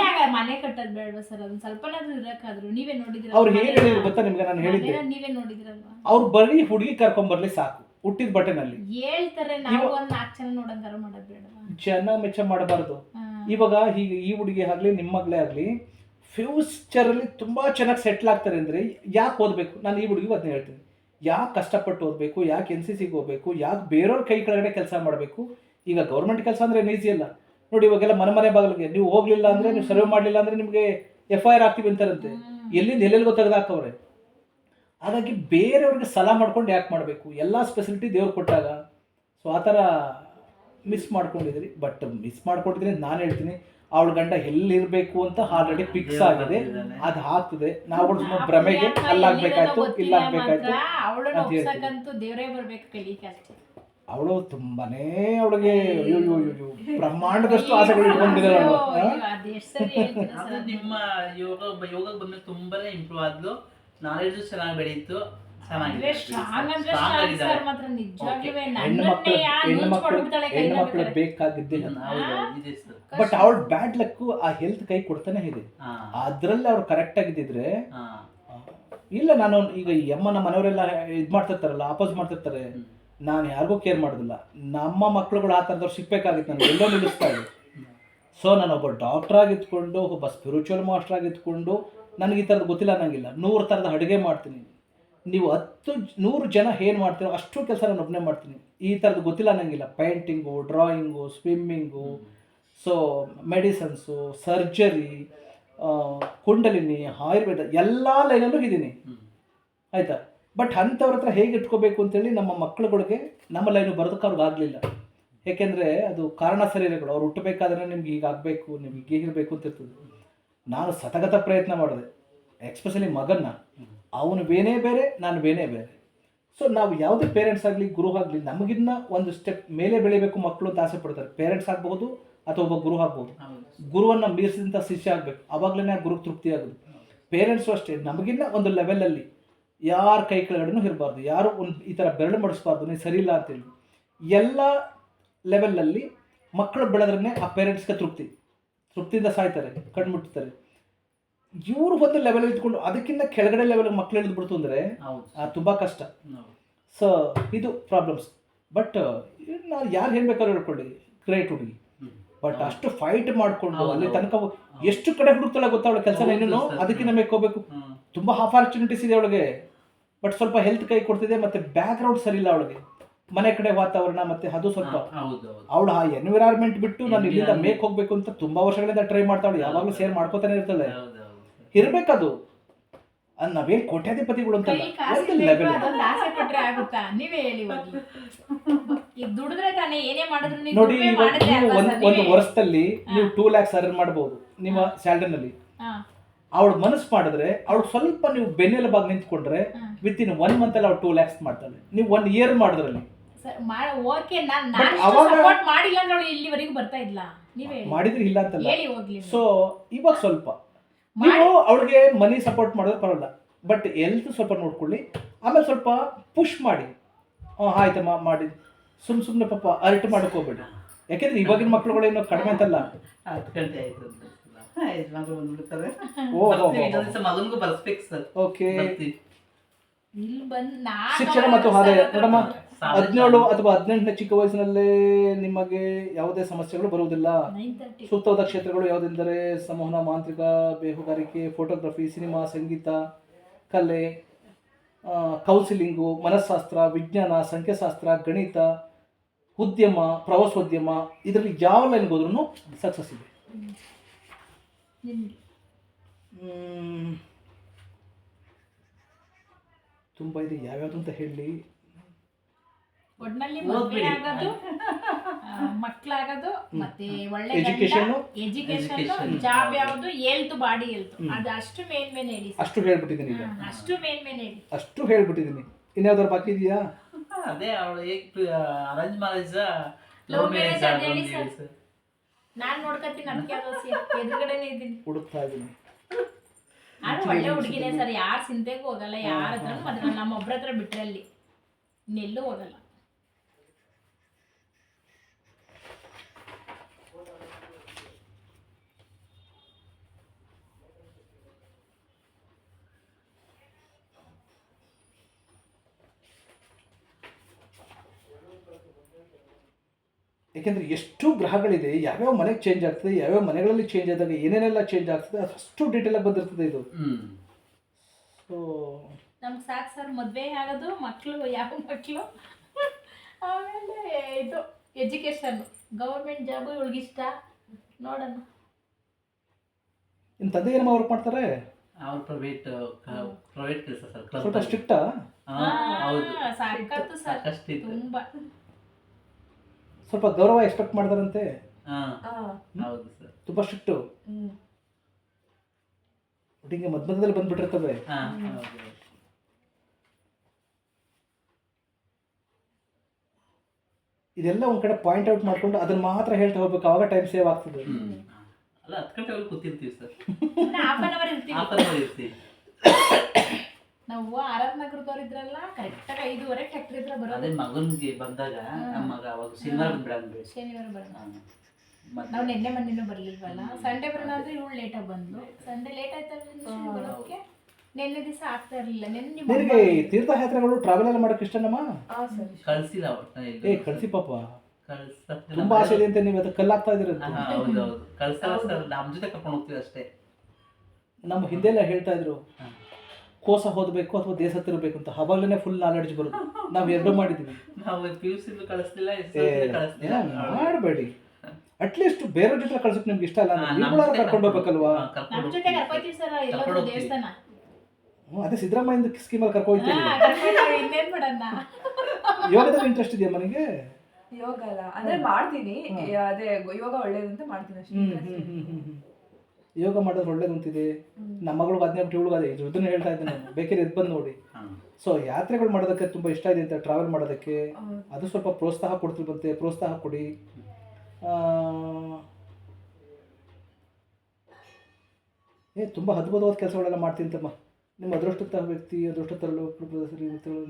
ಆಗ ಮನೆ ಕಟ್ಟೋದ್ ಬೇಡವಾ ಸರ್? ಅದನ್ನ ಸ್ವಲ್ಪನಾದ್ರೂ ಇರಕ್ಕಾದ್ರು ನೀವೇ ನೋಡಿದ್ರ ಅವ್ರು ಹೇಳಿದ್ರು ಗೊತ್ತಾ ನಿಮ್ಗೆ ನಾನು ಹೇಳಿದ್ದೆ? ನೀವೇ ನೋಡಿದ್ರಲ್ವಾ? ಅವ್ರು ಬರೀ ಹುಡುಗಿ ಕರ್ಕೊಂಬರ್ಲಿ ಸಾಕು ಹುಟ್ಟಿದ ಬಟ್ಟೆನಲ್ಲಿ. ಹೇಳ್ತಾರೆ ನಾವು ಒಂದ್ ನಾಲ್ಕು ಜನ ನೋಡಂಗಾರ ಮಾಡೋದ್ ಬೇಡವಾ? ಜನ ಮೆಚ್ಚ ಮಾಡಬಾರ್ದು. ಇವಾಗ ಹೀಗೆ ಈ ಹುಡುಗಿ ಆಗ್ಲಿ ನಿಮ್ಮ ಮಗಳೇ ಆಗಲಿ ಫ್ಯೂಚರಲ್ಲಿ ತುಂಬಾ ಚೆನ್ನಾಗಿ ಸೆಟ್ಲ್ ಆಗ್ತಾರೆ ಅಂದ್ರೆ ಯಾಕೆ ಓದ್ಬೇಕು? ನಾನು ಈ ಹುಡುಗಿ ಅದನ್ನ ಹೇಳ್ತೀನಿ. ಯಾಕೆ ಕಷ್ಟಪಟ್ಟು ಓದ್ಬೇಕು? ಯಾಕೆ ಎನ್ ಸಿ ಸಿಗೆ ಹೋಗ್ಬೇಕು? ಯಾಕೆ ಬೇರೆಯವ್ರ ಕೈ ಕೆಳಗಡೆ ಕೆಲಸ ಮಾಡಬೇಕು? ಈಗ ಗೌರ್ಮೆಂಟ್ ಕೆಲಸ ಅಂದರೆ ಈಸಿ ಅಲ್ಲ. ನೋಡಿ ಇವಾಗೆಲ್ಲ ಮನೆ ಮನೆ ಬಾಗಿಲಿಗೆ ನೀವು ಹೋಗ್ಲಿಲ್ಲ ಅಂದ್ರೆ ನೀವು ಸರ್ವೆ ಮಾಡಲಿಲ್ಲ ಅಂದ್ರೆ ನಿಮಗೆ ಎಫ್ ಐ ಆರ್ ಆಗ್ತೀವಿ ಅಂತಾರಂತೆ. ಎಲ್ಲಿಂದ ಎಲ್ಲೆಲ್ಲಿಗೋ ತೆಗೆದಾಕವ್ರೆ ಹಾಗಾಗಿ ಬೇರೆಯವ್ರಿಗೆ ಸಲ ಮಾಡ್ಕೊಂಡು ಯಾಕೆ ಮಾಡಬೇಕು? ಎಲ್ಲ ಸ್ಪೆಸಿಲಿಟಿ ದೇವ್ರು ಕೊಟ್ಟಾಗ. ಸೊ ಆ ಥರ ಮಿಸ್ ಮಾಡ್ಕೊಂಡಿದ್ರಿ ಬಟ್ ಮಿಸ್ ಮಾಡ್ಕೊಂಡಿದ್ರೆ ನಾನು ಹೇಳ್ತೀನಿ ಅವಳ ಗಂಡ ಎಲ್ಲಿರಬೇಕು ಅಂತ ಆಲ್ರೆಡಿ ಫಿಕ್ಸ್ ಆಗಿದೆ. ಅದು ಹಾಕ್ತದೆ. ನಾವು ಸುಮ್ಮನೆ ಭ್ರಮೆಗೆ ಅಲ್ಲಾಗಬೇಕಾಯ್ತು ಇಲ್ಲಾಗಬೇಕಾಯ್ತು ಅವಳನ್ನ ಅಂತ ಹೇಳ್ತೀನಿ. ಅವಳು ತುಂಬಾನೇ ಅವಳಿಗೆ ಬ್ರಹ್ಮಾಂಡದಷ್ಟು ಆಸೆಗಳು ಇಟ್ಕೊಂಡಿದ್ದಾಳೆ ಅದು? ನಿಮ್ಮ ಯೋಗ ಯೋಗ ಬಂದ ತುಂಬಾನೇ ಇಂಪ್ರೂವ್ ಆದ್ಲು. ನಾಲೆಡ್ಜು ಚೆನ್ನಾಗಿ ಬೆಳೀತು. ಬೇಕಾಗಿದ್ದೇ ಬಟ್ ಅವಳ ಬ್ಯಾಡ್ ಲಕ್ ಆ ಹೆಲ್ತ್ ಕೈ ಕೊಡ್ತಾನೆ ಇದೆ. ಅದ್ರಲ್ಲಿ ಅವ್ರು ಕರೆಕ್ಟ್ ಆಗಿದ್ದಿದ್ರೆ ಇಲ್ಲ ನಾನು ಈಗ ಈ ಅಮ್ಮನ ಮನೆಯವರೆಲ್ಲ ಇದ್ ಮಾಡ್ತಿರ್ತಾರಲ್ಲ ಅಪೋಸ್ ಮಾಡ್ತಿರ್ತಾರೆ. ನಾನು ಯಾರಿಗೂ ಕೇರ್ ಮಾಡೋದಿಲ್ಲ. ನಮ್ಮ ಮಕ್ಳುಗಳು ಆ ಥರದವ್ರು ಸಿಗ್ಬೇಕಾಗಿತ್ತು ನನಗೆ. ಎಲ್ಲೋ ನಿಲ್ಲಿಸ್ತಾ ಇದ್ದೆ ಸೊ ನಾನು ಒಬ್ಬ ಡಾಕ್ಟರ್ ಆಗಿದ್ಕೊಂಡು ಒಬ್ಬ ಸ್ಪಿರಿಚುವಲ್ ಮಾಸ್ಟರ್ ಆಗಿದ್ಕೊಂಡು ನನಗೆ ಈ ಥರದ್ದು ಗೊತ್ತಿಲ್ಲ ಅನ್ನಂಗಿಲ್ಲ. ನೂರು ಥರದ ಅಡುಗೆ ಮಾಡ್ತೀನಿ. ನೀವು ಹತ್ತು ನೂರು ಜನ ಏನು ಮಾಡ್ತೀರೋ ಅಷ್ಟು ಕೆಲಸ ನಾನು ಒಬ್ಬನೇ ಮಾಡ್ತೀನಿ. ಈ ಥರದ್ದು ಗೊತ್ತಿಲ್ಲ ಅನ್ನಂಗಿಲ್ಲ. Painting drawing swimming so medicines surgery ಕುಂಡಲಿನಿ ಆಯುರ್ವೇದ ಎಲ್ಲ ಲೈನಲ್ಲೂ ಇದ್ದೀನಿ. ಆಯ್ತಾ? ಬಟ್ ಅಂಥವ್ರ ಹತ್ರ ಹೇಗೆ ಇಟ್ಕೋಬೇಕು ಅಂತೇಳಿ ನಮ್ಮ ಮಕ್ಕಳುಗಳಿಗೆ ನಮ್ಮ ಲೈನು ಬರೋದಕ್ಕೆ ಅವ್ರಿಗೆ ಆಗಲಿಲ್ಲ. ಯಾಕೆಂದರೆ ಅದು ಕಾರಣ ಶರೀರಗಳು ಅವ್ರು ಹುಟ್ಟಬೇಕಾದ್ರೆ ನಿಮ್ಗೆ ಈಗ ಆಗಬೇಕು ನಿಮ್ಗೆ ಈಗ ಇರಬೇಕು ಅಂತ ಇರ್ತದೆ. ನಾನು ಸತಗತ ಪ್ರಯತ್ನ ಮಾಡಿದೆ. ಎಕ್ಸ್ಪೆಷಲಿ ಮಗನ್ನ. ಅವನು ಬೇನೇ ಬೇರೆ ನಾನು ಬೇನೇ ಬೇರೆ. ಸೊ ನಾವು ಯಾವುದೇ ಪೇರೆಂಟ್ಸ್ ಆಗಲಿ ಗುರು ಆಗಲಿ ನಮಗಿನ್ನ ಒಂದು ಸ್ಟೆಪ್ ಮೇಲೆ ಬೆಳಿಬೇಕು ಮಕ್ಕಳು ಅಂತ ಆಸೆ ಪಡ್ತಾರೆ. ಪೇರೆಂಟ್ಸ್ ಆಗಬಹುದು ಅಥವಾ ಒಬ್ಬ ಗುರು ಆಗ್ಬೋದು ಗುರುವನ್ನು ಮೀರಿಸಿದಂಥ ಶಿಷ್ಯ ಆಗಬೇಕು. ಅವಾಗಲೇ ಗುರು ತೃಪ್ತಿ ಆಗೋದು. ಪೇರೆಂಟ್ಸು ಅಷ್ಟೇ. ನಮಗಿನ್ನ ಒಂದು ಲೆವೆಲಲ್ಲಿ ಯಾರ ಕೈ ಕೆಳಗಡೆನೂ ಇರಬಾರ್ದು. ಯಾರು ಒಂದು ಈ ಥರ ಬೆರಳು ಮಡಿಸ್ಬಾರ್ದು ನೀವು ಸರಿ ಇಲ್ಲ ಅಂತೇಳಿ. ಎಲ್ಲ ಲೆವೆಲಲ್ಲಿ ಮಕ್ಕಳು ಬೆಳೆದ್ರೆ ಆ ಪೇರೆಂಟ್ಸ್ಗೆ ತೃಪ್ತಿ. ತೃಪ್ತಿಯಿಂದ ಸಾಯ್ತಾರೆ ಕಣ್ಮುಟ್ತಾರೆ ಇವರು ಒಂದು ಲೆವೆಲ್ ಇಟ್ಕೊಂಡು ಅದಕ್ಕಿಂತ ಕೆಳಗಡೆ ಲೆವೆಲ್ ಮಕ್ಳು ಇಳಿದ್ಬಿಡ್ತು ಅಂದರೆ ತುಂಬ ಕಷ್ಟ. ಸೊ ಇದು ಪ್ರಾಬ್ಲಮ್ಸ್ ಬಟ್ ನಾವು ಯಾರು ಹೇಳ್ಬೇಕಾದ್ರೂ ಹೇಳ್ಕೊಳ್ಳಿ. ಗ್ರೇಟ್ ಹುಡುಗಿ. ಬಟ್ ಅಷ್ಟು ಫೈಟ್ ಮಾಡಿಕೊಂಡು ಅಲ್ಲಿ ತನಕ ಎಷ್ಟು ಕಡೆ ಹುಡುಕ್ತಾಳೆ ಗೊತ್ತಾವಳ ಕೆಲಸ ಏನೇನು. ಅದಕ್ಕೆ ನಮಗೆ ಹೋಗ್ಬೇಕು. ತುಂಬ ತುಂಬಾ ಆಪರ್ಚುನಿಟೀಸ್ ಇದೆ ಅವಳಿಗೆ. ಬಟ್ ಸ್ವಲ್ಪ ಹೆಲ್ತ್ ಕೈ ಕೊಡ್ತಿದೆ ಮತ್ತೆ ಬ್ಯಾಕ್ ಗ್ರೌಂಡ್ ಸರಿ ಇಲ್ಲ ಅವಳಿಗೆ. ಮನೆ ಕಡೆ ವಾತಾವರಣ ಮತ್ತೆ ಅದು ಸ್ವಲ್ಪ ಹಾ, ಹೌದು ಹೌದು ಅವಳು ಆ ಎನ್ವಿರಾನ್ಮೆಂಟ್ ಬಿಟ್ಟು ನಾನು ಇಲ್ಲಿಂದ. ಮೇಕ್ ಹೋಗ್ಬೇಕು ಅಂತ ತುಂಬಾ ವರ್ಷಗಳಿಂದ ಟ್ರೈ ಮಾಡ್ತಾವಳು ಯಾವಾಗಲೂ ಸೇರ್ ಮಾಡ್ಕೋತಾನೆ ಇರ್ತದೆ ಇರ್ಬೇಕದು. ಅದ್ ನಾವೇನ್ ಕೋಟ್ಯಾಧಿಪತಿಗಳು ನೀವು ನೋಡಿ ಒಂದು? ವರ್ಷದಲ್ಲಿ ನೀವು. ಟೂ ಲ್ಯಾಕ್ಸ್ ಅರ್ನ್ ಮಾಡಬಹುದು ನಿಮ್ಮ ಸ್ಯಾಲ್ರಿನಲ್ಲಿ ಹಾ, ಅವಳು ಮನಸ್ಸು ಮಾಡಿದ್ರೆ ಅವಳು ಸ್ವಲ್ಪ ನೀವು ಬೆನ್ನೆಲುಬಾಗಿ ನಿಂತ್ಕೊಂಡ್ರೆ. ವಿತ್ ಇನ್ ಒನ್ ಮಂತ್ ಅಲ್ಲಿ ಅವ್ಳು ಟೂ ಲ್ಯಾಕ್ಸ್ ಮಾಡ್ತಾಳೆ. ನೀವು ಒನ್ ಇಯರ್ ಮಾಡಿದ್ರಲ್ಲಿ. ಸರ್ ಓಕೆ ನಾನ್ ನಾನು ಅವಾಗ- ಸಪೋರ್ಟ್ ಮಾಡಿಲ್ಲ ಅಂದ್ರೆ ಅವಳು ಇಲ್ಲಿವರೆಗೂ ಬರ್ತಾ ಇಲ್ಲ ನೀವೇ ಹೇಳಿ. ಮಾಡಿದ್ರೆ ಇಲ್ಲ ಅಂತಲ್ಲ. ಹೇಳಿ ಹೋಗ್ಲಿ. ನೀವು. ಸೊ ಇವಾಗ ಸ್ವಲ್ಪ. ನೀವು ಅವಳಿಗೆ ಮನಿ ಸಪೋರ್ಟ್ ಮಾಡೋದು ಪರವಾಗಿಲ್ಲ. ಬಟ್ ಎಲ್ತ್ ಸ್ವಲ್ಪ ನೋಡ್ಕೊಳ್ಳಿ. ಆಮೇಲೆ ಸ್ವಲ್ಪ ಪುಷ್ ಮಾಡಿ. ಹಾಂ ಆಯ್ತಮ್ಮ ಮಾಡಿ. ಸುಮ್ ಸುಮ್ಮನೆ ಪಾಪ ಅರ್ಟ್ ಮಾಡಕ್ ಹೋಗ್ಬೇಡಿ. ಯಾಕೆಂದ್ರೆ ಇವಾಗಿನ ಮಕ್ಳುಗಳೇನು ಕಡಿಮೆ ಅಂತಲ್ಲ. ಹತ್ತು ಗಂಟೆ ಆಯ್ತು. ಯಜಮಾನ್ರು ಬಂದ್ಬಿಡ್ತಾರೆ ಓ ಬರ್ತೀವಿ ಇನ್ನೊಂದ್ ದಿವಸ ಮಗನ್ಗೂ ಬರ್ಸ್ಬೇಕು ಸರ್. ಓಕೆ. ಬರ್ತೀವಿ. ಇಲ್ಲಿ ಬಂದ್ ಶಿಕ್ಷಣ ಮತ್ತು ಆದಾಯ ನೋಡಮ್ಮ ಹದಿನೇಳು ಅಥವಾ ಹದಿನೆಂಟನೇ ಚಿಕ್ಕ ವಯಸ್ಸಿನಲ್ಲೇ ನಿಮಗೆ ಯಾವುದೇ ಸಮಸ್ಯೆಗಳು ಬರುವುದಿಲ್ಲ. ಸೂಕ್ತವಾದ ಕ್ಷೇತ್ರಗಳು ಯಾವುದೆಂದರೆ ಸಂವಹನ ಮಾಂತ್ರಿಕ ಬೇಹುಗಾರಿಕೆ ಫೋಟೋಗ್ರಫಿ ಸಿನಿಮಾ ಸಂಗೀತ ಕಲೆ ಕೌನ್ಸಿಲಿಂಗು ಮನಸ್ಸಾಸ್ತ್ರ ವಿಜ್ಞಾನ ಸಂಖ್ಯಾಶಾಸ್ತ್ರ ಗಣಿತ ಉದ್ಯಮ ಪ್ರವಾಸೋದ್ಯಮ ಇದರಲ್ಲಿ ಯಾವ ಲೈನ್ಗೆ ಹೋದ್ರೂ ಸಕ್ಸಸ್ ಇದೆ. ನಿಮ್ಗೆ? ತುಂಬ ಇದೆ ಯಾವ್ಯಾವ್ದು ಅಂತ ಹೇಳಿ. ಒಟ್ನಲ್ಲಿ ಮಕ್ಕಳಾಗೋದು ಮಕ್ಕಳಾಗೋದು ಮತ್ತೆ ಒಳ್ಳೆ ಎಜುಕೇಶನ್ ಎಜುಕೇಶನ್ ಜಾಬ್ ಯಾವುದು ಹೆಲ್ತ್ ಬಾಡಿ ಹೆಲ್ತ್. ಅದು ಅಷ್ಟು ಮೇನ್ ಮೇನ್ ಹೇಳಿ. ಅಷ್ಟು ಹೇಳ್ಬಿಟ್ಟಿದ್ದೀನಿ ಅಷ್ಟು ಮೇನ್ ಮೇನ್ ಹೇಳಿ ಅಷ್ಟು ಹೇಳ್ಬಿಟ್ಟಿದ್ದೀನಿ. ಇನ್ಯಾವ್ದಾದ್ರು ಬಾಕಿ ಇದೆಯಾ? ಅದೇ ಅವಳು ಅರೇಂಜ್ ಮ್ಯಾರೇಜ್ ಲವ್ ಮ್ಯಾರೇಜ್ ಹೇಳಿ ಹೇಳಿ ಸರ್. ನಾನ್ ನೋಡ್ಕತ್ತೀನಿ ಅದಕ್ಕೆ ಯಾವ್ದೋ ಎದುರುಗಡೆನೆ ಇದ್ದೀನಿ. ಹುಡುಕ್ತಾ ಇದ್ದೀನಿ. ಆದ್ರೆ ಒಳ್ಳೆ ಹುಡುಗಿನೇ ಸರ್ ಯಾರು ಸಿಂತೆಗೂ ಹೋಗಲ್ಲ ಯಾರ ಹತ್ರ ಮದ್ವೆ ನಮ್ಮ ಒಬ್ರ ಹತ್ರ ಬಿಟ್ರೆ ಅಲ್ಲಿ ಇನ್ನೆಲ್ಲೂ ಹೋಗಲ್ಲ. ಯಾಕೆಂದ್ರೆ ಎಷ್ಟು ಗ್ರಹಗಳಿದೆ ಯಾವ್ಯಾವ ಮನೆಗೆ ಚೇಂಜ್ ಆಗ್ತದೆ ಯಾವ್ಯಾವ ಮನೆಗಳಲ್ಲಿ ಚೇಂಜ್ ಆದಾಗ ಏನೇನೆಲ್ಲ ಚೇಂಜ್ ಆಗ್ತದೆ ಅಷ್ಟು ಡೀಟೇಲ್ ಆಗಿ ಬಂದಿರ್ತದೆ ಇದು. ಸೊ ನಮ್ಗೆ ಸಾಕು ಸರ್ ಮದುವೆ ಆಗೋದು ಮಕ್ಕಳು ಯಾವ ಮಕ್ಕಳು ಆಮೇಲೆ ಇದು ಎಜುಕೇಷನ್ ಗೌರ್ಮೆಂಟ್ ಜಾಬ್ ಇವಳಿಗಿಷ್ಟ ನೋಡೋಣ. ನಿಮ್ಮ ತಂದೆ ಏನಮ್ಮ ವರ್ಕ್ ಮಾಡ್ತಾರೆ? ಅವ್ರು ಪ್ರೈವೇಟ್ ಪ್ರೈವೇಟ್ ಕೆಲಸ ಸರ್ ಸ್ವಲ್ಪ ಸ್ಟ್ರಿಕ್ಟಾ ಹೌದು. ಸಾಕಷ್ಟು ತುಂಬಾ. ಸ್ವಲ್ಪ ಗೌರವ ಎಕ್ಸ್ಪೆಕ್ಟ್ ಮಾಡ್ತಾರಂತೆ ಹೌದು ಸರ್. ತುಂಬ ಸ್ಟ್ರಿಕ್ಟು. ಹುಡುಗಿ ಒಟ್ಟಿಗೆ ಮಧ್ಯ ಮಧ್ಯದಲ್ಲಿ ಬಂದ್ಬಿಟ್ಟಿರ್ತವೆ. ಹಾ ಇದೆಲ್ಲ ಒಂದ್ ಕಡೆ ಪಾಯಿಂಟ್ ಔಟ್ ಮಾಡ್ಕೊಂಡು ಅದನ್ನ ಮಾತ್ರ ಹೇಳ್ತಾ ಹೋಗ್ಬೇಕು. ಅವಾಗ ಟೈಮ್ ಸೇವ್ ಆಗ್ತದೆ. ಅಲ್ಲ ಹತ್ತು ಗಂಟೆವರೆಗೂ ಕೂತಿರ್ತೀವಿ ಸರ್. ಹಾಫ್ ಅನ್ ಅವರ್ ಇರ್ತೀವಿ. ಆಫರ್ ಇರ್ತೀವಿ. ನಾವು ಆರ್ ಆರ್ ನಗರದವ್ರು ಇದ್ರಲ್ಲ ಕರೆಕ್ಟಾಗಿ ಐದುವರೆ ಟ್ಯಾಕ್ಟ್ರಿ ಬರೋದು. ಅದೇ ಬರೋದು ಮಗನ್ಗೆ ಬಂದಾಗ ನಮ್ಮ ಮಗ ಅವಾಗ ಶನಿವಾರ ಬಂದ್ಬಿಡ ಶನಿವಾರ ಬರೋದು ನಾವು ನಿನ್ನೆ ಮೊನ್ನೆನೂ ಬರ್ಲಿಲ್ವಲ್ಲ? ಸಂಡೇ ಬರೋಣ ಅಂದ್ರೆ ಇವಳು ಲೇಟಾಗಿ ಬಂದು ಸಂಡೇ ಲೇಟ್ ಆಯ್ತಲ್ಲ ಬರೋದಕ್ಕೆ? ನಿನ್ನೆ ದಿವಸ ಆಗ್ತಾ ಇರಲಿಲ್ಲ. ನಿನ್ನೆ ನಿಮ್ಮ ನಿನಗೆ ಈ ತೀರ್ಥಯಾತ್ರೆಗಳು ಟ್ರಾವೆಲ್ ಎಲ್ಲ ಮಾಡಕ್ಕೆ ಇಷ್ಟನಮ್ಮ? ಹಾಂ ಸರಿ. ಕಳ್ಸಿಲ್ಲ ಒಟ್ಟ ಏ ಕಳ್ಸಿ ಪಾಪ. ಕಳ್ಸ ತುಂಬಾ ಆಸೆ ಇದೆ ಅಂತ ನೀವು ಅದು ಕಲ್ಲಾಗ್ತಾ ಇದೀರಂತೆ ಹೌದು ಹೌದು ಕಳ್ಸಲ್ಲ ಸರ್ ನಮ್ಮ ಜೊತೆ ಕರ್ಕೊಂಡು ಹೋಗ್ತೀವಿ ಅಷ್ಟೇ? ನಮ್ಮ ಹಿಂದೆಲ್ಲ ಹೇಳ್ತಾ ಇದ್ರು. ಕೋಸ ಓದಬೇಕು ಅಥವಾ ದೇಶ ತಿರ್ಬೇಕು ಅಂತ ಅವಾಗಲೇ ಫುಲ್ ನಾಲೆಡ್ಜ್ ಬರುತ್ತೆ. ನಾವು ಎರಡು ಮಾಡಿದ್ವಿ. ನಾವು ಪಿ ಯು ಸಿ ಕಳಿಸ್ಲಿಲ್ಲ ಕಳಿಸ್ಲಿಲ್ಲ. ಮಾಡಬೇಡಿ. ಅಟ್ಲೀಸ್ಟ್ ಬೇರೆ ಜೊತೆ ಕಳ್ಸಕ್ ನಿಮ್ಗೆ ಇಷ್ಟ ಅಲ್ಲ? ಹಾ, ನೀವು ನಮ್ ಕೂಡ ಜೊತೆ ಕರ್ಕೊಂಡು ಹೋಗ್ಬೇಕಲ್ವಾ. ಅದೇ ಸಿದ್ದರಾಮಯ್ಯ ಸ್ಕೀಮಲ್ಲಿ ಇನ್ನೇನ್ ಯೋಗದಲ್ಲಿ ಇಂಟ್ರೆಸ್ಟ್ ಇದೆಯಾ ಮನೆಗೆ? ಯೋಗ ಅಲ್ಲ ಅಂದ್ರೆ ಮಾಡ್ತೀನಿ. ಅದೇ ಯೋಗ ಒಳ್ಳೇದಂತ ಅಂತ ಮಾಡ್ತೀನಿ ಅಷ್ಟೇ. ಯೋಗ ಮಾಡೋದು ಒಳ್ಳೇದು ಅಂತಿದೆ ನಮ್ಮ ಮಗಳು ಹದಿನೆಂಟು ಇವಳು ಅದೇ ಇದನ್ನ ಹೇಳ್ತಾ ಇದ್ದೆ ನಾನು ಬೇಕಿದ್ರೆ ಎದ್ದು ಬಂದು ನೋಡಿ. ಸೊ ಯಾತ್ರೆಗಳು ಮಾಡೋದಕ್ಕೆ ತುಂಬ ಇಷ್ಟ ಇದೆ ಅಂತ ಟ್ರಾವೆಲ್ ಮಾಡೋದಕ್ಕೆ. ಅದು ಸ್ವಲ್ಪ ಪ್ರೋತ್ಸಾಹ ಕೊಡ್ತಿರ್ಬಂತೆ ಪ್ರೋತ್ಸಾಹ ಕೊಡಿ. ಏ ತುಂಬ ಅದ್ಭುತವಾದ ಕೆಲಸಗಳೆಲ್ಲ ಮಾಡ್ತಿಂತಮ್ಮ ನಿಮ್ಮ ಅದೃಷ್ಟ ವ್ಯಕ್ತಿ ಅದೃಷ್ಟ ತರಲು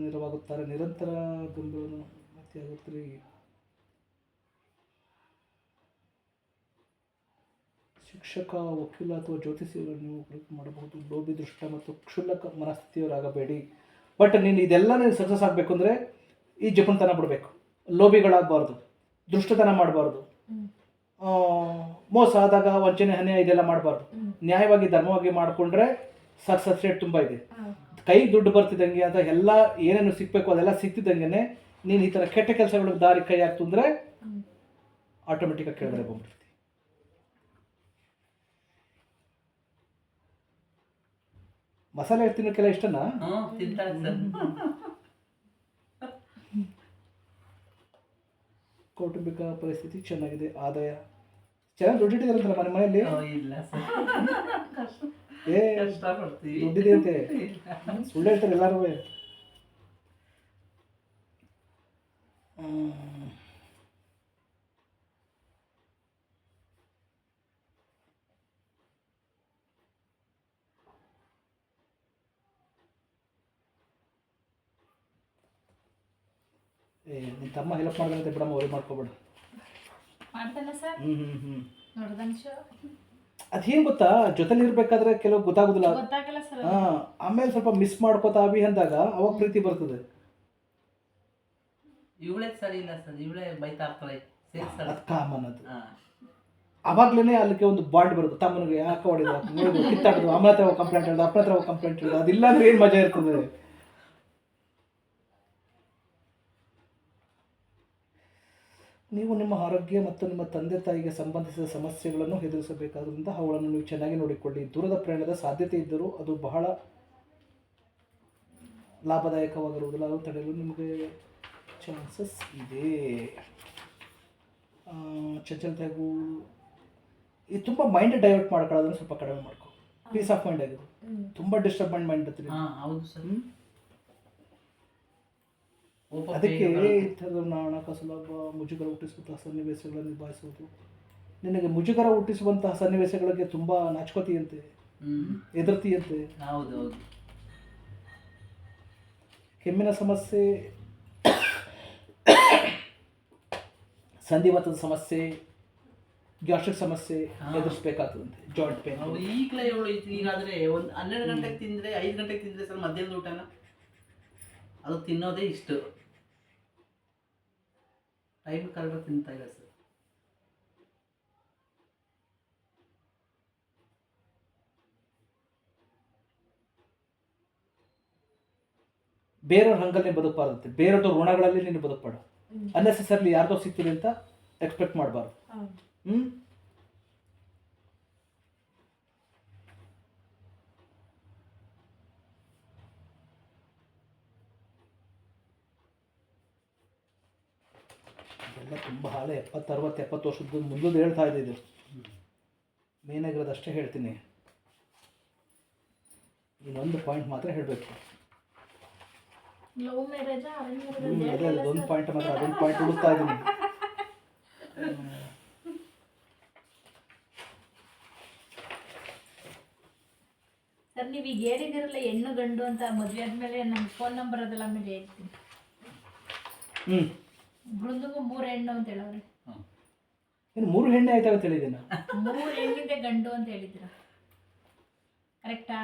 ನೆರವಾಗುತ್ತಾರೆ. ನಿರಂತರ ಗಂಭೀರ ಆಗುತ್ತೀರಿ ಶಿಕ್ಷಕ ವಕೀಲ ಅಥವಾ ಜ್ಯೋತಿಷಿಗಳನ್ನು ನೀವು ಮಾಡಬಹುದು. ಲೋಭಿ ದೃಷ್ಟ ಮತ್ತು ಕ್ಷುಲ್ಲಕ ಮನಸ್ಥಿತಿಯವರಾಗಬೇಡಿ. ಬಟ್ ನೀನು ಇದೆಲ್ಲ ನೀನು ಸಕ್ಸಸ್ ಆಗಬೇಕು ಅಂದರೆ ಈ ಜಪನ್ತನ ಬಿಡಬೇಕು ಲೋಭಿಗಳಾಗಬಾರ್ದು. ದುಷ್ಟತನ ಮಾಡಬಾರ್ದು. ಮೋಸ ಆದಾಗ ವಂಚನೆ ಅನ್ಯಾಯ ಇದೆಲ್ಲ ಮಾಡಬಾರ್ದು. ನ್ಯಾಯವಾಗಿ ಧರ್ಮವಾಗಿ ಮಾಡಿಕೊಂಡ್ರೆ ಸಕ್ಸಸ್ ರೇಟ್ ತುಂಬ ಇದೆ. ಕೈ ದುಡ್ಡು ಬರ್ತಿದ್ದಂಗೆ ಅಂತ ಎಲ್ಲ ಏನೇನು ಸಿಗಬೇಕು ಅದೆಲ್ಲ ಸಿಗ್ತಿದ್ದಂಗೆ ನೀನು ಈ ಥರ ಕೆಟ್ಟ ಕೆಲಸಗಳು ದಾರಿ ಕೈ ಹಾಕ್ತು ಅಂದರೆ. ಆಟೋಮೆಟಿಕ್ಕಾಗಿ ಕೆಳಗಡೆ ಬಂದ್ಬಿಡ್ತೀವಿ. ಮಸಾಲೆ ತಿನ್ನೋಕ್ಕೆಲ್ಲ ಇಷ್ಟನಾ? ಹ್ಮ್ ತಿಂತಾರೆ ಸರ್. ಕೌಟುಂಬಿಕ ಪರಿಸ್ಥಿತಿ ಚೆನ್ನಾಗಿದೆ ಆದಾಯ. ಚೆನ್ನಾಗಿ ದುಡ್ಡಿಟ್ಟಿದಾರಂತಲ್ಲ ಮನೆ ಮನೆಯಲ್ಲಿ? ಇಲ್ಲ ಏ ಕಷ್ಟಪಡ್ತೀವಿ. ದುಡ್ಡಿದೆ ಅಂತೆ. ಸುಳ್ಳು ಹೇಳ್ತಾರೆ ಎಲ್ಲರೂ ನಿನ್ನ ತಮ್ಮ ಹೆಲ್ಪ್ ಮಾಡ್ದಂತೆ ಬಿಡಮ್ಮ ಅವ್ರಿಗೆ ಮಾಡ್ಕೊಬೇಡ. ಮಾಡ್ತಾನೆ ಸರ್ ಹ್ಞೂ ಹ್ಞೂ ಹ್ಞೂ ನೋಡ್ದಂಶ ಅದೇನು ಗೊತ್ತಾ? ಜೊತೆಲಿ ಇರ್ಬೇಕಾದ್ರೆ ಕೆಲವು ಗೊತ್ತಾಗೋದಿಲ್ಲ. ಗೊತ್ತಾಗಲ್ಲ ಸರ್ ಹಾ ಆಮೇಲೆ ಸ್ವಲ್ಪ ಮಿಸ್ ಮಾಡ್ಕೋತಾ ಅಭಿ ಅಂದಾಗ ಅವಾಗ ಪ್ರೀತಿ ಬರ್ತದೆ. ಇವಳೇ ಸರಿ ಇಲ್ಲ ಸರ್ ಇವಳೇ ಬೈತಾ ಇರ್ತಾಳೆ ಸೇರಿ ಸರ್ ಅದು ಕಾಮನ್ ಅದು. ಅವಾಗ್ಲೇ ಅಲ್ಲಿಗೆ ಒಂದು ಬಾಂಡ್ ಬರುತ್ತೆ. ತಮ್ಮನಿಗೆ ಯಾಕೆ ಹೊಡಿದ? ನೋಡಿದ್ರು ಕಿತ್ತಾಡೋದು ಅಮ್ಮನ ಹತ್ರ ಕಂಪ್ಲೇಂಟ್ ಹೇಳೋದು ಅಪ್ಪನ ಹತ್ರ ಕಂಪ್ಲೇಂಟ್ ಹೇಳೋದು ಅದಿಲ್ಲ ಅಂದ್ರೆ ಏನು ಮಜಾ ಇರ್ತದೆ? ನೀವು ನಿಮ್ಮ ಆರೋಗ್ಯ ಮತ್ತು ನಿಮ್ಮ ತಂದೆ ತಾಯಿಗೆ ಸಂಬಂಧಿಸಿದ ಸಮಸ್ಯೆಗಳನ್ನು ಎದುರಿಸಬೇಕಾದ್ರಿಂದ ಅವುಗಳನ್ನು ನೀವು ಚೆನ್ನಾಗಿ ನೋಡಿಕೊಳ್ಳಿ. ದೂರದ ಪ್ರಯಾಣದ ಸಾಧ್ಯತೆ ಇದ್ದರೂ ಅದು ಬಹಳ ಲಾಭದಾಯಕವಾಗಿರುವುದಿಲ್ಲ. ಅದನ್ನು ತಡೆಯಲು ನಿಮಗೆ ಚಾನ್ಸಸ್ ಇದೆ. ಆ, ಚಂಚಲತೆ ಹಾಗೂ ಇದು ತುಂಬ ಮೈಂಡ್ ಡೈವರ್ಟ್ ಮಾಡ್ಕೊಳ್ಳೋದನ್ನು ಸ್ವಲ್ಪ ಕಡಿಮೆ ಮಾಡ್ಕೊ. ಪೀಸ್ ಆಫ್ ಮೈಂಡ್ ಆಗಿದೆ. ತುಂಬ ಡಿಸ್ಟರ್ಬ್ ಮೈಂಡ್ ಇರ್ತೀರಿ ಹಾ ಹೌದು ಸರ್ ಹ್ಮ್? ಕೋಪ ಅದಕ್ಕೆ ಬೇಗ ಬರುತ್ತೆ. ಈ ಥರದ ಹಣಕಾಸು ಲಾಭ ಮುಜುಗರ ಹುಟ್ಟಿಸುವಂತಹ ಸನ್ನಿವೇಶಗಳನ್ನು ನಿಭಾಯಿಸುವುದು ನಿನಗೆ ಮುಜುಗರ ಹುಟ್ಟಿಸುವಂತಹ ಸನ್ನಿವೇಶಗಳಿಗೆ ತುಂಬ ನಾಚ್ಕೋತಿಯಂತೆ ಎದುರ್ತಿಯಂತೆ ಎದುರ್ತೀಯಂತೆ ಹೌದು ಹೌದು. ಕೆಮ್ಮಿನ ಸಮಸ್ಯೆ ಸಂಧಿವಾತದ ಸಮಸ್ಯೆ ಗ್ಯಾಸ್ಟ್ರಿಕ್ ಸಮಸ್ಯೆ. ಎದುರಿಸ್ಬೇಕಾಗ್ತದಂತೆ ಜಾಯಿಂಟ್ ಪೇನ್ ಈಗಲೇ ಇವಳು ಈಗಾದರೆ ಒಂದು ಹನ್ನೆರಡು ಗಂಟೆಗೆ ತಿಂದ್ರೆ ಐದು ಗಂಟೆಗೆ ತಿಂದ್ರೆ ಸರ್ ಮಧ್ಯಾಹ್ನದ ಊಟನ? ಅದು ತಿನ್ನೋದೇ ಇಷ್ಟು. ಟೈಮ್ ಕರೆಕ್ಟಾಗಿ ತಿಂತಾ ಇಲ್ಲ ಸರ್. ಬೇರೆಯವ್ರ ಹಂಗಲ್ಲಿ ಬದುಕಬಾರ್ದಂತೆ. ಬೇರೆಯವ್ರ ಋಣಗಳಲ್ಲಿ ನೀನು ಬದುಕಬಾರ್ದು. ಅನ್ನೆಸೆಸರ್ಲಿ ಯಾರ್ದೋ ಸಿಗ್ತೀರಿ ಅಂತ ಎಕ್ಸ್ಪೆಕ್ಟ್ ಮಾಡಬಾರ್ದು. ಹ್ಞೂ ಎಲ್ಲ ತುಂಬ ಹಾಳೆ ಎಪ್ಪತ್ತು ಅರವತ್ತು ಎಪ್ಪತ್ತು ವರ್ಷದ ಮುಂದೆ ಹೇಳ್ತಾ ಇದ್ದಿದ್ದು ಮೇನಾಗಿರೋದು ಅಷ್ಟೇ ಹೇಳ್ತೀನಿ. ಇನ್ನೊಂದು ಪಾಯಿಂಟ್ ಮಾತ್ರ ಹೇಳಬೇಕು. ಒಂದು ಪಾಯಿಂಟ್ ಮಾತ್ರ ಅದೊಂದು ಪಾಯಿಂಟ್ ಹುಡುಕ್ತಾ ಇದ್ದೀನಿ ಸರ್ ನೀವು ಈಗ ಹೇಳಿದಿರಲ್ಲ ಹೆಣ್ಣು ಗಂಡು ಅಂತ ಮದುವೆ ಆದ್ಮೇಲೆ ನಮ್ಮ ಫೋನ್ ನಂಬರ್ ಅದೆಲ್ಲ ಆಮೇಲೆ ಹೇಳ್ತೀನಿ. ಹ್ಞೂ ಬೃಂದಗೂ ಮೂರು ಹೆಣ್ಣು ಅಂತ ಹೇಳವ್ರೆ. ಏನು ಮೂರು ಹೆಣ್ಣೆ ಆಯ್ತಾ ಅಂತ ಹೇಳಿದ್ದೀನ? ಮೂರು ಹೆಣ್ಣಿಂದ ಗಂಡು ಅಂತ ಹೇಳಿದ್ರ ಕರೆಕ್ಟಾ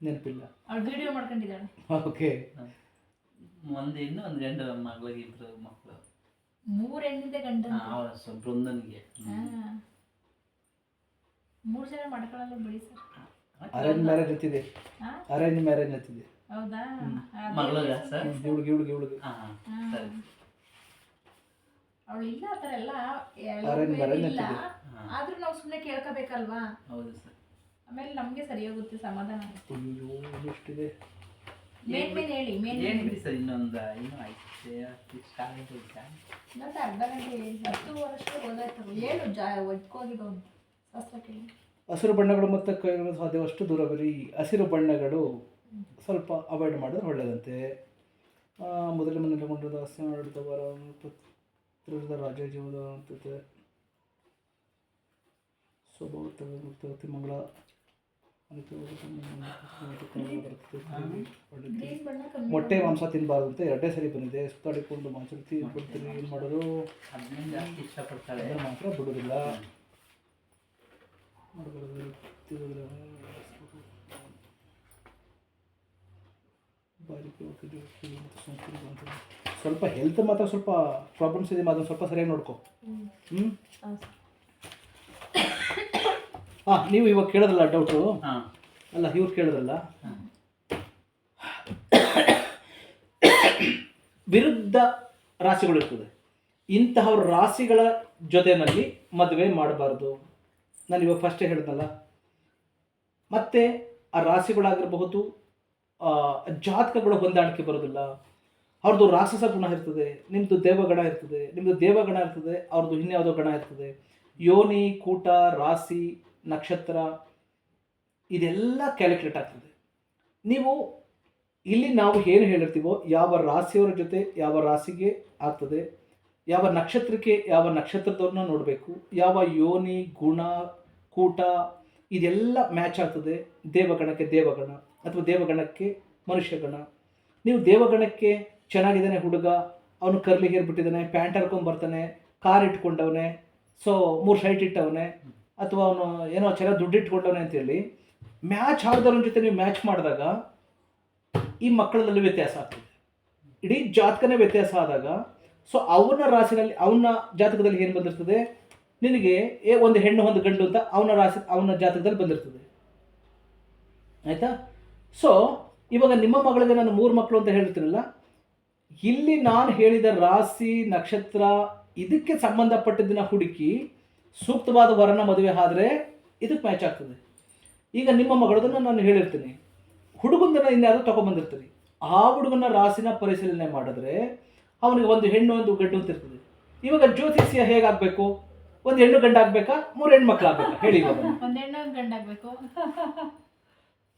ನೆನಪಿಲ್ಲ. ಅವಳು ವಿಡಿಯೋ ಮಾಡ್ಕೊಂಡಿದ್ದಾಳೆ. ಓಕೆ ಒಂದು ಹೆಣ್ಣು ಒಂದು ಗಂಡು ಮಗಳಿಗೆ ಇಬ್ರು ಮಕ್ಕಳು. ಮೂರು ಹೆಣ್ಣಿಂದ ಗಂಡು ಅಂತ. ಅವರ ಬೃಂದನಿಗೆ. ಹಾ. ಮೂರು ಜನ ಮಾಡ್ಕೊಳ್ಳಲ್ಲ ಬಿಡಿ ಸರ್. ಅರೇಂಜ್ ಮ್ಯಾರೇಜ್ ಅಂತಿದೆ ಹಾ? ಅರೇಂಜ್ ಮ್ಯಾರೇಜ್ ಅಂತಿದೆ ಹೌದಾ? ಮಗಳಿಗೆ ಸರ್. ಹುಡುಗಿ ಹುಡುಗಿ ಹುಡುಗಿ ಹಾಂ ಸರಿ. ಅವಳು ಇಲ್ಲ ಆ ಥರ ಎಲ್ಲ Arrange marriage ಇಲ್ಲ. ಆದ್ರೂ ನಾವು ಸುಮ್ಮನೆ ಕೇಳ್ಕೋಬೇಕಲ್ವಾ? ಹೌದು ಸರ್. ಆಮೇಲೆ ನಮಗೆ ಸರಿಯಾಗುತ್ತೆ ಸಮಾಧಾನ ಆಗುತ್ತೆ. ಅಯ್ಯೋ ಎಷ್ಟಿದೆ? ಮೇನ್ ಮೇನ್ ಹೇಳಿ ಮೇನ್ ಏನು ಬಿಡಿ ಸರ್ ಇನ್ನೊಂದು? ಇನ್ನೂ ಆಯ್ತು ಸ್ಟಾರ್ಟ್ ಆಯ್ತಾ ಇನ್ನೊಂದು ಅರ್ಧ ಗಂಟೆ ಹೇಳಿ ಹತ್ತು ವರ್ಷ ಓದಾಯ್ತರು ಏನು ಜಾ ಒದ್ಕೋಗಿದ್ದು ಅಂತ ಶಾಸ್ತ್ರ ಕೇಳಿ. ಹಸಿರು ಬಣ್ಣಗಳು ಮತ್ತು ಕೈಗಳು ಸಾಧ್ಯವಷ್ಟು ಬರೀ. ಹಸಿರು ಬಣ್ಣಗಳು ಸ್ವಲ್ಪ ಅವಾಯ್ಡ್ ಮಾಡಿದ್ರೆ ಒಳ್ಳೆಯದಂತೆ ಆ, ಮೊದಲ ಮನೆಯಲ್ಲಿ ಕೊಂಡಿರುವ ಹಸಿರು ಆಡಳಿತವರ ಪತ್ರದ ರಾಜ ಜೀವದ ಅಂತತೆ ಸ್ವಭಾವ ಮಂಗಳ ಮೊಟ್ಟೆ ಮಾಂಸ ತಿನ್ನಬಾರ್ದು ಅಂತ ಎರಡೇ ಸರಿ ಬಂದಿದೆ. ಸುತ್ತಾಡಿಕೊಂಡು ಮಾಂಸ ಕೊಡ್ತೀರಿ ಏನು ಮಾಡೋದು? ಇಷ್ಟಪಡ್ತಾರೆ? ಮಾತ್ರ ಬಿಡೋದಿಲ್ಲ. ಬಾರಿ ಸಂಸ್ಕೃತಿ ಅಂತ. ಸ್ವಲ್ಪ ಹೆಲ್ತ್ ಮಾತ್ರ ಸ್ವಲ್ಪ ಪ್ರಾಬ್ಲಮ್ಸ್ ಇದೆ ಅದನ್ನು ಸ್ವಲ್ಪ ಸರಿಯಾಗಿ ನೋಡ್ಕೊ. ಹ್ಞೂ ಹಾಂ ನೀವು ಇವಾಗ ಕೇಳೋದಲ್ಲ ಡೌಟು ಹಾಂ. ಅಲ್ಲ ಇವ್ರು ಕೇಳೋದಲ್ಲ ವಿರುದ್ಧ ರಾಶಿಗಳು ಇರ್ತದೆ. ಇಂತಹ ರಾಶಿಗಳ ಜೊತೆಯಲ್ಲಿ ಮದುವೆ ಮಾಡಬಾರ್ದು. ನಾನು ಇವಾಗ ಫಸ್ಟೇ ಹೇಳಿದ್ನಲ್ಲ ಮತ್ತೆ ಆ ರಾಶಿಗಳಾಗಿರಬಹುದು ಜಾತಕಗಳ ಹೊಂದಾಣಿಕೆ ಬರೋದಿಲ್ಲ. ಅವ್ರದ್ದು ರಾಕ್ಷಸ ಗುಣ ಇರ್ತದೆ ನಿಮ್ಮದು ದೇವಗಣ ಇರ್ತದೆ ನಿಮ್ಮದು ದೇವಗಣ ಇರ್ತದೆ ಅವ್ರದ್ದು ಇನ್ಯಾವುದೋ ಗಣ ಇರ್ತದೆ. ಯೋನಿ, ಕೂಟ, ರಾಶಿ, ನಕ್ಷತ್ರ, ಇದೆಲ್ಲ ಕ್ಯಾಲ್ಕುಲೇಟ್ ಆಗ್ತದೆ. ನೀವು ಇಲ್ಲಿ ನಾವು ಏನು ಹೇಳಿರ್ತೀವೋ ಯಾವ ರಾಶಿಯವರ ಜೊತೆ ಯಾವ ರಾಶಿಗೆ ಆಗ್ತದೆ, ಯಾವ ನಕ್ಷತ್ರಕ್ಕೆ ಯಾವ ನಕ್ಷತ್ರದವ್ರನ್ನ ನೋಡಬೇಕು, ಯಾವ ಯೋನಿ, ಗುಣ, ಕೂಟ, ಇದೆಲ್ಲ ಮ್ಯಾಚ್ ಆಗ್ತದೆ. ದೇವಗಣಕ್ಕೆ ದೇವಗಣ ಅಥವಾ ದೇವಗಣಕ್ಕೆ ಮನುಷ್ಯಗಣ. ನೀವು ದೇವಗಣಕ್ಕೆ ಚೆನ್ನಾಗಿದ್ದಾನೆ ಹುಡುಗ, ಅವನು ಕರ್ಲಿ ಹೇರ್ ಬಿಟ್ಟಿದ್ದಾನೆ ಪ್ಯಾಂಟ್ ಹರ್ಕೊಂಡ್ ಬರ್ತಾನೆ, ಕಾರ್ ಇಟ್ಕೊಂಡವನೆ ಸೊ ಮೂರು ಶೈಟ್ ಇಟ್ಟವನೆ, ಅಥವಾ ಅವನು ಏನೋ ಚೆನ್ನಾಗಿ ದುಡ್ಡು ಇಟ್ಕೊಂಡವನೆ ಅಂತೇಳಿ ಮ್ಯಾಚ್ ಆಡ್ದವ್ರ ಜೊತೆ ನೀವು ಮ್ಯಾಚ್ ಮಾಡಿದಾಗ ಈ ಮಕ್ಕಳಲ್ಲಿ ವ್ಯತ್ಯಾಸ ಆಗ್ತದೆ. ಇಡೀ ಜಾತಕನೇ ವ್ಯತ್ಯಾಸ ಆದಾಗ ಸೊ ಅವನ ರಾಶಿನಲ್ಲಿ ಅವನ ಜಾತಕದಲ್ಲಿ ಏನು ಬಂದಿರ್ತದೆ? ನಿನಗೆ ಏ ಒಂದು ಹೆಣ್ಣು, ಒಂದು ಗಂಡು ಅಂತ ಅವನ ರಾಶಿ ಅವನ ಜಾತಕದಲ್ಲಿ ಬಂದಿರ್ತದೆ. ಆಯಿತಾ? ಸೊ ಇವಾಗ ನಿಮ್ಮ ಮಗಳಿಗೆ ನಾನು ಮೂರು ಮಕ್ಕಳು ಅಂತ ಹೇಳ್ತೀನಲ್ಲ ಇಲ್ಲಿ ನಾನು ಹೇಳಿದ ರಾಶಿ ನಕ್ಷತ್ರ ಇದಕ್ಕೆ ಸಂಬಂಧಪಟ್ಟಿದ್ದನ್ನ ಹುಡುಕಿ ಸೂಕ್ತವಾದ ವರನ ಮದುವೆ ಆದರೆ ಇದಕ್ಕೆ ಮ್ಯಾಚ್ ಆಗ್ತದೆ. ಈಗ ನಿಮ್ಮ ಮಗಳದನ್ನು ನಾನು ಹೇಳಿರ್ತೀನಿ. ಹುಡುಗನ ಇನ್ಯಾವುದೋ ತಗೊಂಬಂದಿರ್ತೀನಿ ಆ ಹುಡುಗನ ರಾಶಿನ ಪರಿಶೀಲನೆ ಮಾಡಿದ್ರೆ ಅವನಿಗೆ ಒಂದು ಹೆಣ್ಣು ಒಂದು ಗಂಡು ಅಂತ ಇರ್ತದೆ. ಇವಾಗ ಜ್ಯೋತಿಷ್ಯ ಹೇಗಾಗಬೇಕು? ಒಂದು ಹೆಣ್ಣು ಗಂಡು ಆಗ್ಬೇಕಾ? ಮೂರು ಹೆಣ್ಣು ಮಕ್ಳು ಆಗ್ಬೇಕಾ? ಹೇಳಿ ಒಂದು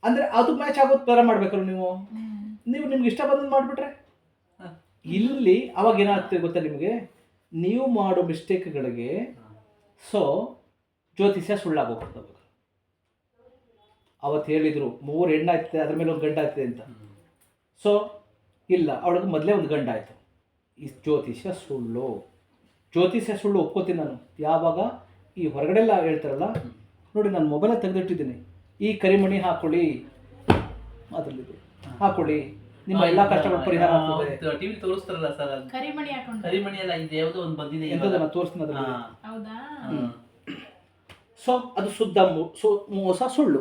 ಅಂದರೆ ಅದು ಮ್ಯಾಚ್ ಆಗೋದು ಥರ ಮಾಡ್ಬೇಕಲ್ಲ ನೀವು? ನೀವು ನಿಮ್ಗೆ ಇಷ್ಟ ಬಂದ್ ಮಾಡಿಬಿಟ್ರೆ? ಇಲ್ಲಿ ಅವಾಗ ಏನಾಗ್ತದೆ ಗೊತ್ತಾ ನಿಮಗೆ? ನೀವು ಮಾಡೋ ಮಿಸ್ಟೇಕ್ಗಳಿಗೆ ಸೊ ಜ್ಯೋತಿಷ್ಯ ಸುಳ್ಳಾಗೋಗ್ತದೆ ಅವತ್ತು ಹೇಳಿದರು ಮೂರು ಹೆಣ್ಣಾಗ್ತದೆ ಅದ್ರ ಮೇಲೆ ಒಂದು ಗಂಡ ಆಗ್ತದೆ ಅಂತ. ಸೊ, ಇಲ್ಲ, ಅವಳಿಗೆ ಮೊದಲೇ ಒಂದು ಗಂಡ ಆಯಿತು ಈ ಜ್ಯೋತಿಷ್ಯ ಸುಳ್ಳು. ಜ್ಯೋತಿಷ್ಯ ಸುಳ್ಳು ಒಪ್ಕೋತೀನಿ ನಾನು. ಯಾವಾಗ? ಈ ಹೊರಗಡೆ ಎಲ್ಲ ಹೇಳ್ತಾರಲ್ಲ, ನೋಡಿ ನಾನು ಮೊಬೈಲಲ್ಲಿ ತೆಗೆದಿಟ್ಟಿದ್ದೀನಿ. ಈ ಕರಿಮಣಿ ಹಾಕೊಳ್ಳಿ. ಅದರಲ್ಲಿದೆ. ಹಾಕೊಳ್ಳಿ. ನಿಮ್ಮ ಎಲ್ಲಾ ಕಷ್ಟಗಳ ಪರಿಹಾರ ಆಗ್ತದೆ. ಟಿವಿ ತೋರಿಸ್ತಾರಲ್ಲ ಸರ್ ಕರಿಮಣಿ ಹಾಕೊಂಡು. ಕರಿಮಣಿ ಎಲ್ಲ ಇದೆ ಯಾವುದೋ ಒಂದು ಬಂದಿದೆ ಎಂತದನ್ನ ತೋರಿಸ್ತೀನಿ ಅದರಲ್ಲಿ. ಹಾ. ಹೌದಾ. ಸೊ ಅದು ಶುದ್ಧ ಸೊ ಹೊಸ ಮೋಸ ಸುಳ್ಳು.